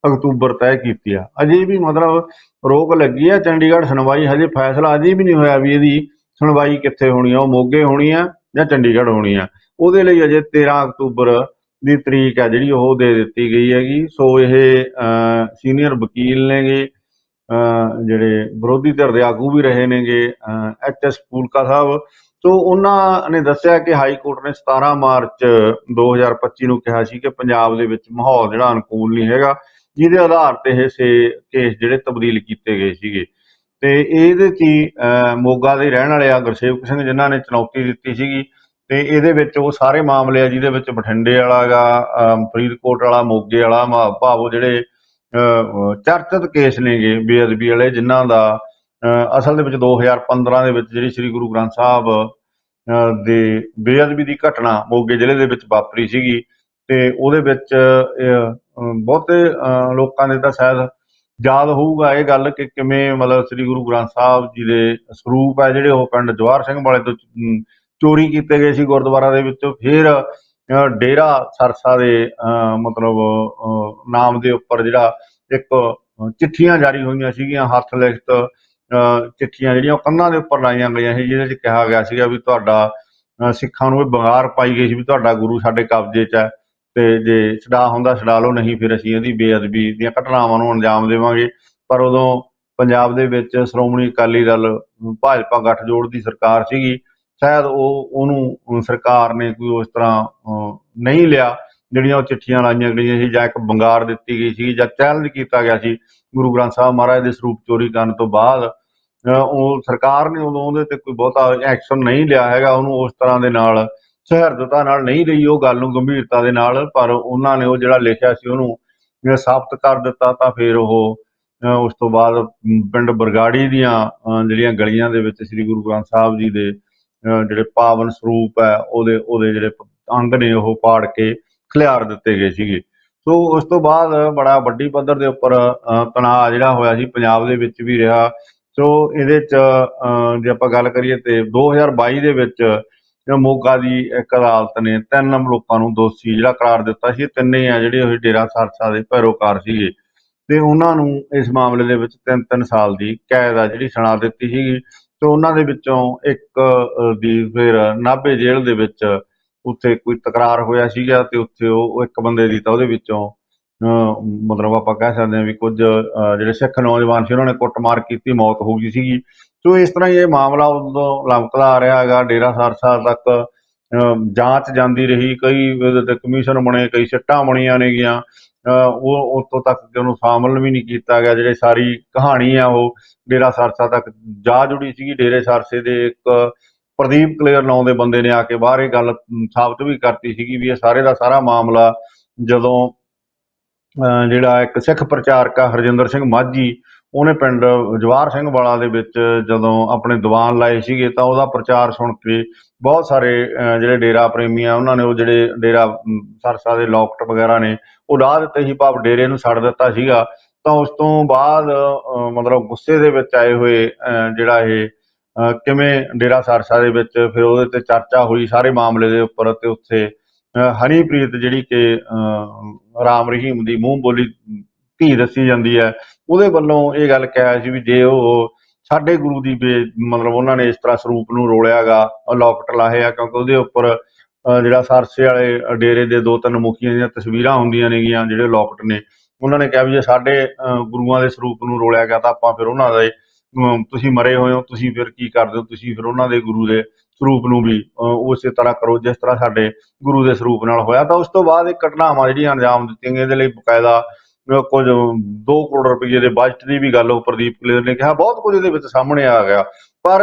ਅਕਤੂਬਰ ਤੈਅ ਕੀਤੀ ਆ। ਅਜੇ ਵੀ ਮਤਲਬ ਰੋਕ ਲੱਗੀ ਆ। ਚੰਡੀਗੜ੍ਹ ਸੁਣਵਾਈ ਹਜੇ ਫੈਸਲਾ ਅਜੇ ਵੀ ਨਹੀਂ ਹੋਇਆ ਵੀ ਇਹਦੀ ਸੁਣਵਾਈ ਕਿੱਥੇ ਹੋਣੀ ਆ, ਉਹ ਮੋਗੇ ਹੋਣੀ ਆ ਜਾਂ ਚੰਡੀਗੜ੍ਹ ਹੋਣੀ ਆ। ਉਹਦੇ ਲਈ ਅਜੇ 13 ਅਕਤੂਬਰ ਦੀ ਤਰੀਕ ਹੈ ਜਿਹੜੀ ਉਹ ਦੇ ਦਿੱਤੀ ਗਈ ਹੈਗੀ। ਸੋ ਇਹ ਸੀਨੀਅਰ ਵਕੀਲ ਨੇਗੇ ਜਿਹੜੇ ਵਿਰੋਧੀ ਧਿਰ ਦੇ ਆਗੂ ਵੀ ਰਹੇ ਨੇਗੇ H S Phoolka Sahib. So ਉਹਨਾਂ ਨੇ ਦੱਸਿਆ ਕਿ ਹਾਈ ਕੋਰਟ ਨੇ 17 ਮਾਰਚ 2025 ਨੂੰ ਕਿਹਾ ਸੀ ਕਿ ਪੰਜਾਬ ਦੇ ਵਿੱਚ ਮਾਹੌਲ ਜਿਹੜਾ ਅਨੁਕੂਲ ਨਹੀਂ ਹੈਗਾ, ਜਿਹਦੇ ਆਧਾਰ ਤੇ ਇਹ ਸੇ ਕੇਸ ਜਿਹੜੇ ਤਬਦੀਲ ਕੀਤੇ ਗਏ ਸੀਗੇ। ਤੇ ਇਹਦੇ 'ਚ ਹੀ ਮੋਗਾ ਦੇ ਰਹਿਣ ਵਾਲੇ ਆ ਗੁਰਸੇਵਕ ਸਿੰਘ ਜਿਨ੍ਹਾਂ ਨੇ ਚੁਣੌਤੀ ਦਿੱਤੀ ਸੀਗੀ ਤੇ ਇਹਦੇ ਵਿੱਚ ਉਹ ਸਾਰੇ ਮਾਮਲੇ ਆ ਜਿਹਦੇ ਵਿੱਚ ਬਠਿੰਡੇ ਵਾਲਾ ਗਾ ਫਰੀਦਕੋਟ ਵਾਲਾ ਮੋਗੇ ਵਾਲਾ ਮਾ- ਭਾਵ ਉਹ ਜਿਹੜੇ ਚਰਚਿਤ ਕੇਸ ਨੇਗੇ ਬੇਅਦਬੀ ਵਾਲੇ ਜਿਨ੍ਹਾਂ ਦਾ ਅਹ, ਅਸਲ ਦੇ ਵਿੱਚ 2015 ਦੇ ਵਿੱਚ ਜਿਹੜੀ ਸ੍ਰੀ ਗੁਰੂ ਗ੍ਰੰਥ ਸਾਹਿਬ ਦੇ ਬੇਅਦਬੀ ਦੀ ਘਟਨਾ ਮੋਗੇ ਜ਼ਿਲ੍ਹੇ ਦੇ ਵਿੱਚ ਵਾਪਰੀ ਸੀਗੀ ਤੇ ਉਹਦੇ ਵਿੱਚ ਬਹੁਤੇ ਲੋਕਾਂ ਨੇ ਤਾਂ ਸ਼ਾਇਦ ਯਾਦ ਹੋਊਗਾ ਇਹ ਗੱਲ ਕਿ ਕਿਵੇਂ ਮਤਲਬ ਸ੍ਰੀ ਗੁਰੂ ਗ੍ਰੰਥ ਸਾਹਿਬ ਜੀ ਦੇ ਸਰੂਪ ਹੈ ਜਿਹੜੇ ਉਹ ਪਿੰਡ ਜਵਾਹਰ ਸਿੰਘ ਵਾਲੇ ਤੋਂ ਚੋਰੀ ਕੀਤੇ ਗਏ ਸੀ ਗੁਰਦੁਆਰਾ ਦੇ ਵਿੱਚੋਂ ਫਿਰ ਅ, ਡੇਰਾ ਸਰਸਾ ਦੇ ਅ, ਮਤਲਬ ਨਾਮ ਦੇ ਉੱਪਰ ਜਿਹੜਾ ਇੱਕ ਚਿੱਠੀਆਂ ਜਾਰੀ ਹੋਈਆਂ ਸੀਗੀਆਂ ਹੱਥ ਲਿਖਤ ਅ, ਚਿੱਠੀਆਂ ਜਿਹੜੀਆਂ ਉਹ ਕੰਧਾਂ ਦੇ ਉੱਪਰ ਲਾਈਆਂ ਗਈਆਂ ਸੀ ਜਿਹਦੇ 'ਚ ਕਿਹਾ ਗਿਆ ਸੀਗਾ ਵੀ ਤੁਹਾਡਾ ਸਿੱਖਾਂ ਨੂੰ ਇਹ ਬੰਗਾਰ ਪਾਈ ਗਈ ਸੀ ਵੀ ਤੁਹਾਡਾ ਗੁਰੂ ਸਾਡੇ ਕਬਜ਼ੇ 'ਚ ਹੈ ਤੇ ਜੇ ਛਡਾ ਹੁੰਦਾ ਛਡਾ ਲਓ ਨਹੀਂ ਫਿਰ ਅਸੀਂ ਇਹਦੀ ਬੇਅਦਬੀ ਦੀਆਂ ਘਟਨਾਵਾਂ ਨੂੰ ਅੰਜਾਮ ਦੇਵਾਂਗੇ। ਪਰ ਉਦੋਂ ਪੰਜਾਬ ਦੇ ਵਿੱਚ ਸ਼੍ਰੋਮਣੀ ਅਕਾਲੀ ਦਲ ਭਾਜਪਾ ਗੱਠਜੋੜ ਦੀ ਸਰਕਾਰ ਸੀਗੀ ਸ਼ਾਇਦ ਉਹ, ਉਹਨੂੰ ਸਰਕਾਰ ਨੇ ਕੋਈ ਉਸ ਤਰ੍ਹਾਂ ਨਹੀਂ ਲਿਆ। ਜਿਹੜੀਆਂ ਉਹ ਚਿੱਠੀਆਂ ਲਾਈਆਂ ਗਈਆਂ ਸੀ, ਜਾਂ ਇੱਕ ਬੰਗਾਰ ਦਿੱਤੀ ਗਈ ਸੀ, ਜਾਂ ਚੈਲੰਜ ਕੀਤਾ ਗਿਆ ਸੀ, ਗੁਰੂ ਗ੍ਰੰਥ ਸਾਹਿਬ ਮਹਾਰਾਜ ਦੇ ਸਰੂਪ ਚੋਰੀ ਕਰਨ ਤੋਂ ਬਾਅਦ ਉਹ ਸਰਕਾਰ ਨੇ ਉਦੋਂ ਉਹਦੇ ਤੇ ਕੋਈ ਬਹੁਤਾ ਐਕਸ਼ਨ ਨਹੀਂ ਲਿਆ ਹੈਗਾ। ਉਹਨੂੰ ਉਸ ਤਰ੍ਹਾਂ ਦੇ ਨਾਲ, ਸਹਿਰਦਤਾ ਨਾਲ ਨਹੀਂ ਲਈ ਉਹ ਗੱਲ ਨੂੰ ਗੰਭੀਰਤਾ ਦੇ ਨਾਲ, ਪਰ ਉਹਨਾਂ ਨੇ ਉਹ ਜਿਹੜਾ ਲਿਖਿਆ ਸੀ, ਉਹਨੂੰ ਸਾਬਤ ਕਰ ਦਿੱਤਾ, ਤਾਂ ਫਿਰ ਉਹ ਉਸ ਤੋਂ ਬਾਅਦ ਪਿੰਡ ਬਰਗਾੜੀ ਦੀਆਂ ਜਿਹੜੀਆਂ ਗਲੀਆਂ ਦੇ ਵਿੱਚ ਸ੍ਰੀ ਗੁਰੂ ਗ੍ਰੰਥ ਸਾਹਿਬ ਜੀ ਦੇ ਜਿਹੜੇ ਪਾਵਨ ਸਰੂਪ ਹੈ ਉਹਦੇ ਉਹਦੇ ਜਿਹੜੇ ਅੰਗ ਨੇ ਉਹ ਪਾੜ ਕੇ ਖਿਲਾਰ ਦਿੱਤੇ ਗਏ ਸੀਗੇ। ਸੋ ਉਸ ਤੋਂ ਬਾਅਦ ਬੜਾ ਵੱਡੀ ਪੱਧਰ ਦੇ ਉੱਪਰ ਤਣਾਅ ਜਿਹੜਾ ਹੋਇਆ ਸੀ ਪੰਜਾਬ ਦੇ ਵਿੱਚ ਵੀ ਰਿਹਾ। ਸੋ ਇਹਦੇ ਚ ਅ, ਜੇ ਆਪਾਂ ਗੱਲ ਕਰੀਏ ਤੇ 2022 ਦੇ ਵਿੱਚ ਮੋਗਾ ਦੀ ਇੱਕ ਅਦਾਲਤ ਨੇ ਤਿੰਨ ਲੋਕਾਂ ਨੂੰ ਦੋਸ਼ੀ ਜਿਹੜਾ ਕਰਾਰ ਦਿੱਤਾ ਸੀ ਤਿੰਨੇ ਆ ਜਿਹੜੇ ਉਹ ਡੇਰਾ ਸਰਸਾ ਦੇ ਪੈਰੋਕਾਰ ਸੀਗੇ। ਤੇ ਉਹਨਾਂ ਨੂੰ ਇਸ ਮਾਮਲੇ ਦੇ ਵਿੱਚ 3-3 ਸਾਲ ਦੀ ਕੈਦ ਆ ਜਿਹੜੀ ਸੁਣਾ ਦਿੱਤੀ ਸੀਗੀ। ਤੇ ਉਹਨਾਂ ਦੇ ਵਿੱਚੋਂ ਇੱਕ ਦੀ ਫਿਰ ਨਾਭੇ ਜੇਲ੍ਹ ਦੇ ਵਿੱਚ ਉੱਥੇ ਕੋਈ ਤਕਰਾਰ ਹੋਇਆ ਸੀਗਾ ਤੇ ਉੱਥੇ ਉਹ ਇੱਕ ਬੰਦੇ ਦੀ ਤਾਂ ਉਹਦੇ ਵਿੱਚੋਂ ਮਤਲਬ ਆਪਾਂ ਕਹਿ ਸਕਦੇ ਹਾਂ ਵੀ ਕੁਝ ਅ, ਜਿਹੜੇ ਸਿੱਖ ਨੌਜਵਾਨ ਸੀ ਉਹਨਾਂ ਨੇ ਕੁੱਟਮਾਰ ਕੀਤੀ ਮੌਤ ਹੋ ਗਈ ਸੀਗੀ। ਸੋ ਇਸ ਤਰ੍ਹਾਂ ਹੀ ਇਹ ਮਾਮਲਾ ਉਦੋਂ ਲਮਕਦਾ ਆ ਰਿਹਾ ਹੈਗਾ ਡੇਰਾ ਸਰਸਾ ਤੱਕ ਅ, ਜਾਂਚ ਜਾਂਦੀ ਰਹੀ। ਕਈ ਉਹਦੇ ਤੇ ਕਮਿਸ਼ਨ ਬਣੇ ਕਈ ਸਿੱਟਾਂ ਬਣੀਆਂ ਨੇਗੀਆਂ। ਉਹ ਉਤੋਂ ਤੱਕ ਕਿ ਉਹਨੂੰ ਸ਼ਾਮਲ ਵੀ ਨਹੀਂ ਕੀਤਾ ਗਿਆ। ਜਿਹੜੇ ਸਾਰੀ ਕਹਾਣੀ ਆ ਉਹ ਡੇਰਾ ਸਰਸਾ ਤੱਕ ਜਾ ਜੁੜੀ ਸੀਗੀ। ਡੇਰੇ ਸਰਸੇ ਦੇ ਇੱਕ ਪ੍ਰਦੀਪ ਕਲੇਰ ਨਾਂ ਦੇ ਬੰਦੇ ਨੇ ਆ ਕੇ ਬਾਹਰ ਇਹ ਗੱਲ ਸਾਬਤ ਵੀ ਕਰਤੀ ਸੀਗੀ ਵੀ ਇਹ ਸਾਰੇ ਦਾ ਸਾਰਾ ਮਾਮਲਾ ਜਦੋਂ ਅਹ ਜਿਹੜਾ ਇੱਕ ਸਿੱਖ ਪ੍ਰਚਾਰਕ ਆ ਹਰਜਿੰਦਰ ਸਿੰਘ ਮਾਝੀ ਉਹਨੇ ਪਿੰਡ ਜਵਾਹਰ ਸਿੰਘ ਵਾਲਾ ਦੇ ਵਿੱਚ ਜਦੋਂ ਆਪਣੇ ਦੀਵਾਨ ਲਾਏ ਸੀਗੇ ਤਾਂ ਉਹਦਾ ਪ੍ਰਚਾਰ ਸੁਣ ਕੇ ਬਹੁਤ ਸਾਰੇ ਜਿਹੜੇ ਡੇਰਾ ਪ੍ਰੇਮੀ ਆ, ਉਹਨਾਂ ਨੇ ਉਹ ਜਿਹੜੇ ਡੇਰਾ ਸਰਸਾ ਦੇ ਲੋਕਟ ਵਗੈਰਾ ਨੇ, ਉਹ ਢਾਹ ਦਿੱਤੇ ਸੀ, ਭਾਵ ਡੇਰੇ ਨੂੰ ਛੱਡ ਦਿੱਤਾ ਸੀਗਾ। ਤਾਂ ਉਸ ਤੋਂ ਬਾਅਦ ਮਤਲਬ ਗੁੱਸੇ ਦੇ ਵਿੱਚ ਆਏ ਹੋਏ ਜਿਹੜਾ ਇਹ ਕਿਵੇਂ ਡੇਰਾ ਸਰਸਾ ਦੇ ਵਿੱਚ ਫਿਰ ਉਹਦੇ ਤੇ ਚਰਚਾ ਹੋਈ ਸਾਰੇ ਮਾਮਲੇ ਦੇ ਉੱਪਰ ਤੇ ਉੱਥੇ ਹਨੀਪ੍ਰੀਤ ਜਿਹੜੀ ਕਿ ਰਾਮ ਰਹੀਮ ਦੀ ਮੂੰਹ ਬੋਲੀ ਧੀ ਦੱਸੀ ਜਾਂਦੀ ਹੈ। ਉਹਦੇ ਵੱਲੋਂ ਇਹ ਗੱਲ ਕਿਹਾ ਸੀ ਵੀ ਜੇ ਉਹ ਸਾਡੇ ਗੁਰੂ ਦੀ ਬੇ- ਮਤਲਬ ਉਹਨਾਂ ਨੇ ਇਸ ਤਰ੍ਹਾਂ ਸਰੂਪ ਨੂੰ ਰੋਲਿਆਗਾ ਲੋਕਟ ਲਾਹੇ ਆ ਕਿਉਂਕਿ ਉਹਦੇ ਉੱਪਰ ਅਹ, ਜਿਹੜਾ ਸਰਸੇ ਵਾਲੇ ਡੇਰੇ ਦੇ ਦੋ ਤਿੰਨ ਮੁਖੀਆਂ ਦੀਆਂ ਤਸਵੀਰਾਂ ਹੁੰਦੀਆਂ ਨੇਗੀਆਂ ਜਿਹੜੇ ਲੋਕਟ ਨੇ ਉਹਨਾਂ ਨੇ ਕਿਹਾ ਵੀ ਜੇ ਸਾਡੇ ਅਹ, ਗੁਰੂਆਂ ਦੇ ਸਰੂਪ ਨੂੰ ਰੋਲਿਆ ਗਿਆ ਤਾਂ ਆਪਾਂ ਫਿਰ ਉਹਨਾਂ ਦੇ ਤੁਸੀਂ ਮਰੇ ਹੋਏ ਹੋ ਤੁਸੀਂ ਫਿਰ ਕੀ ਕਰਦੇ ਹੋ ਤੁਸੀਂ ਫਿਰ ਉਹਨਾਂ ਦੇ ਗੁਰੂ ਦੇ ਸਰੂਪ ਨੂੰ ਵੀ ਅਹ, ਉਸੇ ਤਰ੍ਹਾਂ ਕਰੋ ਜਿਸ ਤਰ੍ਹਾਂ ਸਾਡੇ ਗੁਰੂ ਦੇ ਸਰੂਪ ਨਾਲ ਹੋਇਆ। ਤਾਂ ਉਸ ਤੋਂ ਬਾਅਦ ਇਹ ਘਟਨਾਵਾਂ ਜਿਹੜੀਆਂ ਅੰਜਾਮ ਦਿੱਤੀਆਂ ਗਈਆਂ ਇਹਦੇ ਲਈ ਬਕਾਇਦਾ ਕੁਝ 2 ਕਰੋੜ ਰੁਪਏ ਦੇ ਬਜਟ ਦੀ ਵੀ ਗੱਲ ਉਹ ਪ੍ਰਦੀਪ ਕਲੇਰ ਨੇ ਕਿਹਾ, ਬਹੁਤ ਕੁਝ ਇਹਦੇ ਵਿੱਚ ਸਾਹਮਣੇ ਆ ਗਿਆ। ਪਰ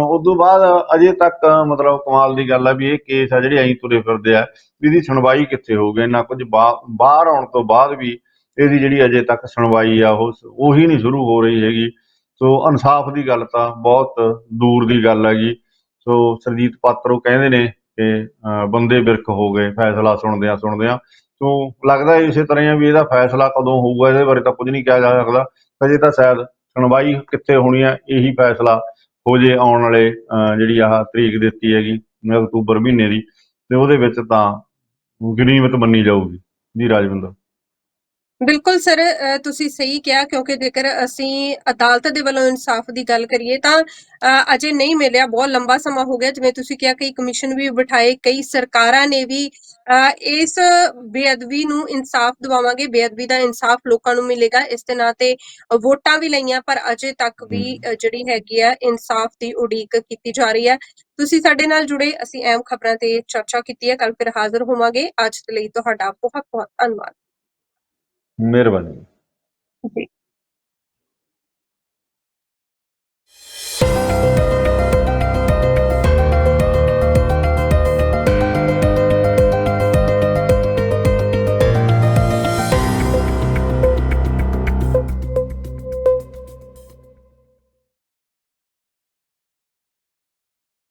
ਉਸ ਤੋਂ ਬਾਅਦ ਅਜੇ ਤੱਕ ਮਤਲਬ ਕਮਾਲ ਦੀ ਗੱਲ ਆ ਵੀ ਇਹ ਕੇਸ ਆ ਜਿਹੜੇ ਐਂ ਤੁਰੇ ਫਿਰਦੇ ਆ ਇਹਦੀ ਸੁਣਵਾਈ ਕਿੱਥੇ ਹੋ ਗਈ ਨਾ ਕੁਝ ਬਾ- ਬਾਹਰ ਆਉਣ ਤੋਂ ਬਾਅਦ ਵੀ ਇਹਦੀ ਜਿਹੜੀ ਅਜੇ ਤੱਕ ਸੁਣਵਾਈ ਆ, ਉਹ ਉਹੀ ਨਹੀਂ ਸ਼ੁਰੂ ਹੋ ਰਹੀ ਹੈਗੀ। ਸੋ, ਇਨਸਾਫ ਦੀ ਗੱਲ ਤਾਂ ਬਹੁਤ ਦੂਰ ਦੀ ਗੱਲ ਹੈਗੀ। ਸੋ, ਸਰਜੀਤ ਪਾਤਰੋ ਕਹਿੰਦੇ ਨੇ ਕਿ ਬੰਦੇ ਬਿਰਖ ਹੋ ਗਏ, ਫੈਸਲਾ ਸੁਣਦਿਆਂ ਸੁਣਦਿਆਂ ਸੋ ਲੱਗਦਾ ਇਸੇ ਤਰ੍ਹਾਂ ਹੀ ਆ ਵੀ ਇਹਦਾ ਫੈਸਲਾ ਕਦੋਂ ਹੋਊਗਾ, ਇਹਦੇ ਬਾਰੇ ਤਾਂ ਕੁਝ ਨਹੀਂ ਕਿਹਾ ਜਾ ਸਕਦਾ। ਅਜੇ ਤਾਂ ਸ਼ਾਇਦ ਸੁਣਵਾਈ ਕਿੱਥੇ ਹੋਣੀ ਆ, ਇਹੀ ਫੈਸਲਾ ਹੋ ਜੇ ਆਉਣ ਵਾਲੇ ਜਿਹੜੀ ਆਹ ਤਰੀਕ ਦਿੱਤੀ ਹੈਗੀ ਅਕਤੂਬਰ ਮਹੀਨੇ ਦੀ, ਤੇ ਉਹਦੇ ਵਿੱਚ ਤਾਂ ਗਨੀਮਤ ਮੰਨੀ ਜਾਊਗੀ। ਜੀ ਰਾਜਵਿੰਦਰ। ਬਿਲਕੁਲ ਸਰ ਤੁਸੀਂ ਸਹੀ ਕਿਹਾ, ਕਿਉਂਕਿ ਜੇਕਰ ਅਸੀਂ ਅਦਾਲਤ ਦੇ ਵੱਲੋਂ ਇਨਸਾਫ ਦੀ ਗੱਲ ਕਰੀਏ ਤਾਂ ਅਜੇ ਨਹੀਂ ਮਿਲਿਆ, ਬਹੁਤ ਲੰਬਾ ਸਮਾਂ ਹੋ ਗਿਆ। ਜਿਵੇਂ ਤੁਸੀਂ ਕਿਹਾ, ਕਈ ਕਮਿਸ਼ਨ ਵੀ ਬਿਠਾਏ, ਕਈ ਸਰਕਾਰਾਂ ਨੇ ਵੀ ਇਸ ਬੇਅਦਬੀ ਨੂੰ ਇਨਸਾਫ ਦਿਵਾਵਾਂਗੇ ਬੇਅਦਬੀ ਦਾ ਇਨਸਾਫ ਲੋਕਾਂ ਨੂੰ ਮਿਲੇਗਾ ਇਸ ਦੇ ਨਾਂ ਤੇ ਵੋਟਾਂ ਵੀ ਲਈਆਂ ਪਰ ਅਜੇ ਤੱਕ ਵੀ ਜਿਹੜੀ ਹੈਗੀ ਆ ਇਨਸਾਫ ਦੀ ਉਡੀਕ ਕੀਤੀ ਜਾ ਰਹੀ ਹੈ ਤੁਸੀਂ ਸਾਡੇ ਨਾਲ ਜੁੜੇ ਅਸੀਂ ਅਹਿਮ ਖਬਰਾਂ ਤੇ ਚਰਚਾ ਕੀਤੀ ਹੈ ਕੱਲ ਫਿਰ ਹਾਜ਼ਰ ਹੋਵਾਂਗੇ। ਅੱਜ ਦੇ ਲਈ ਤੁਹਾਡਾ ਬਹੁਤ ਬਹੁਤ ਧੰਨਵਾਦ। ਮਿਹਰਬਾਨੀ। ਜੀ।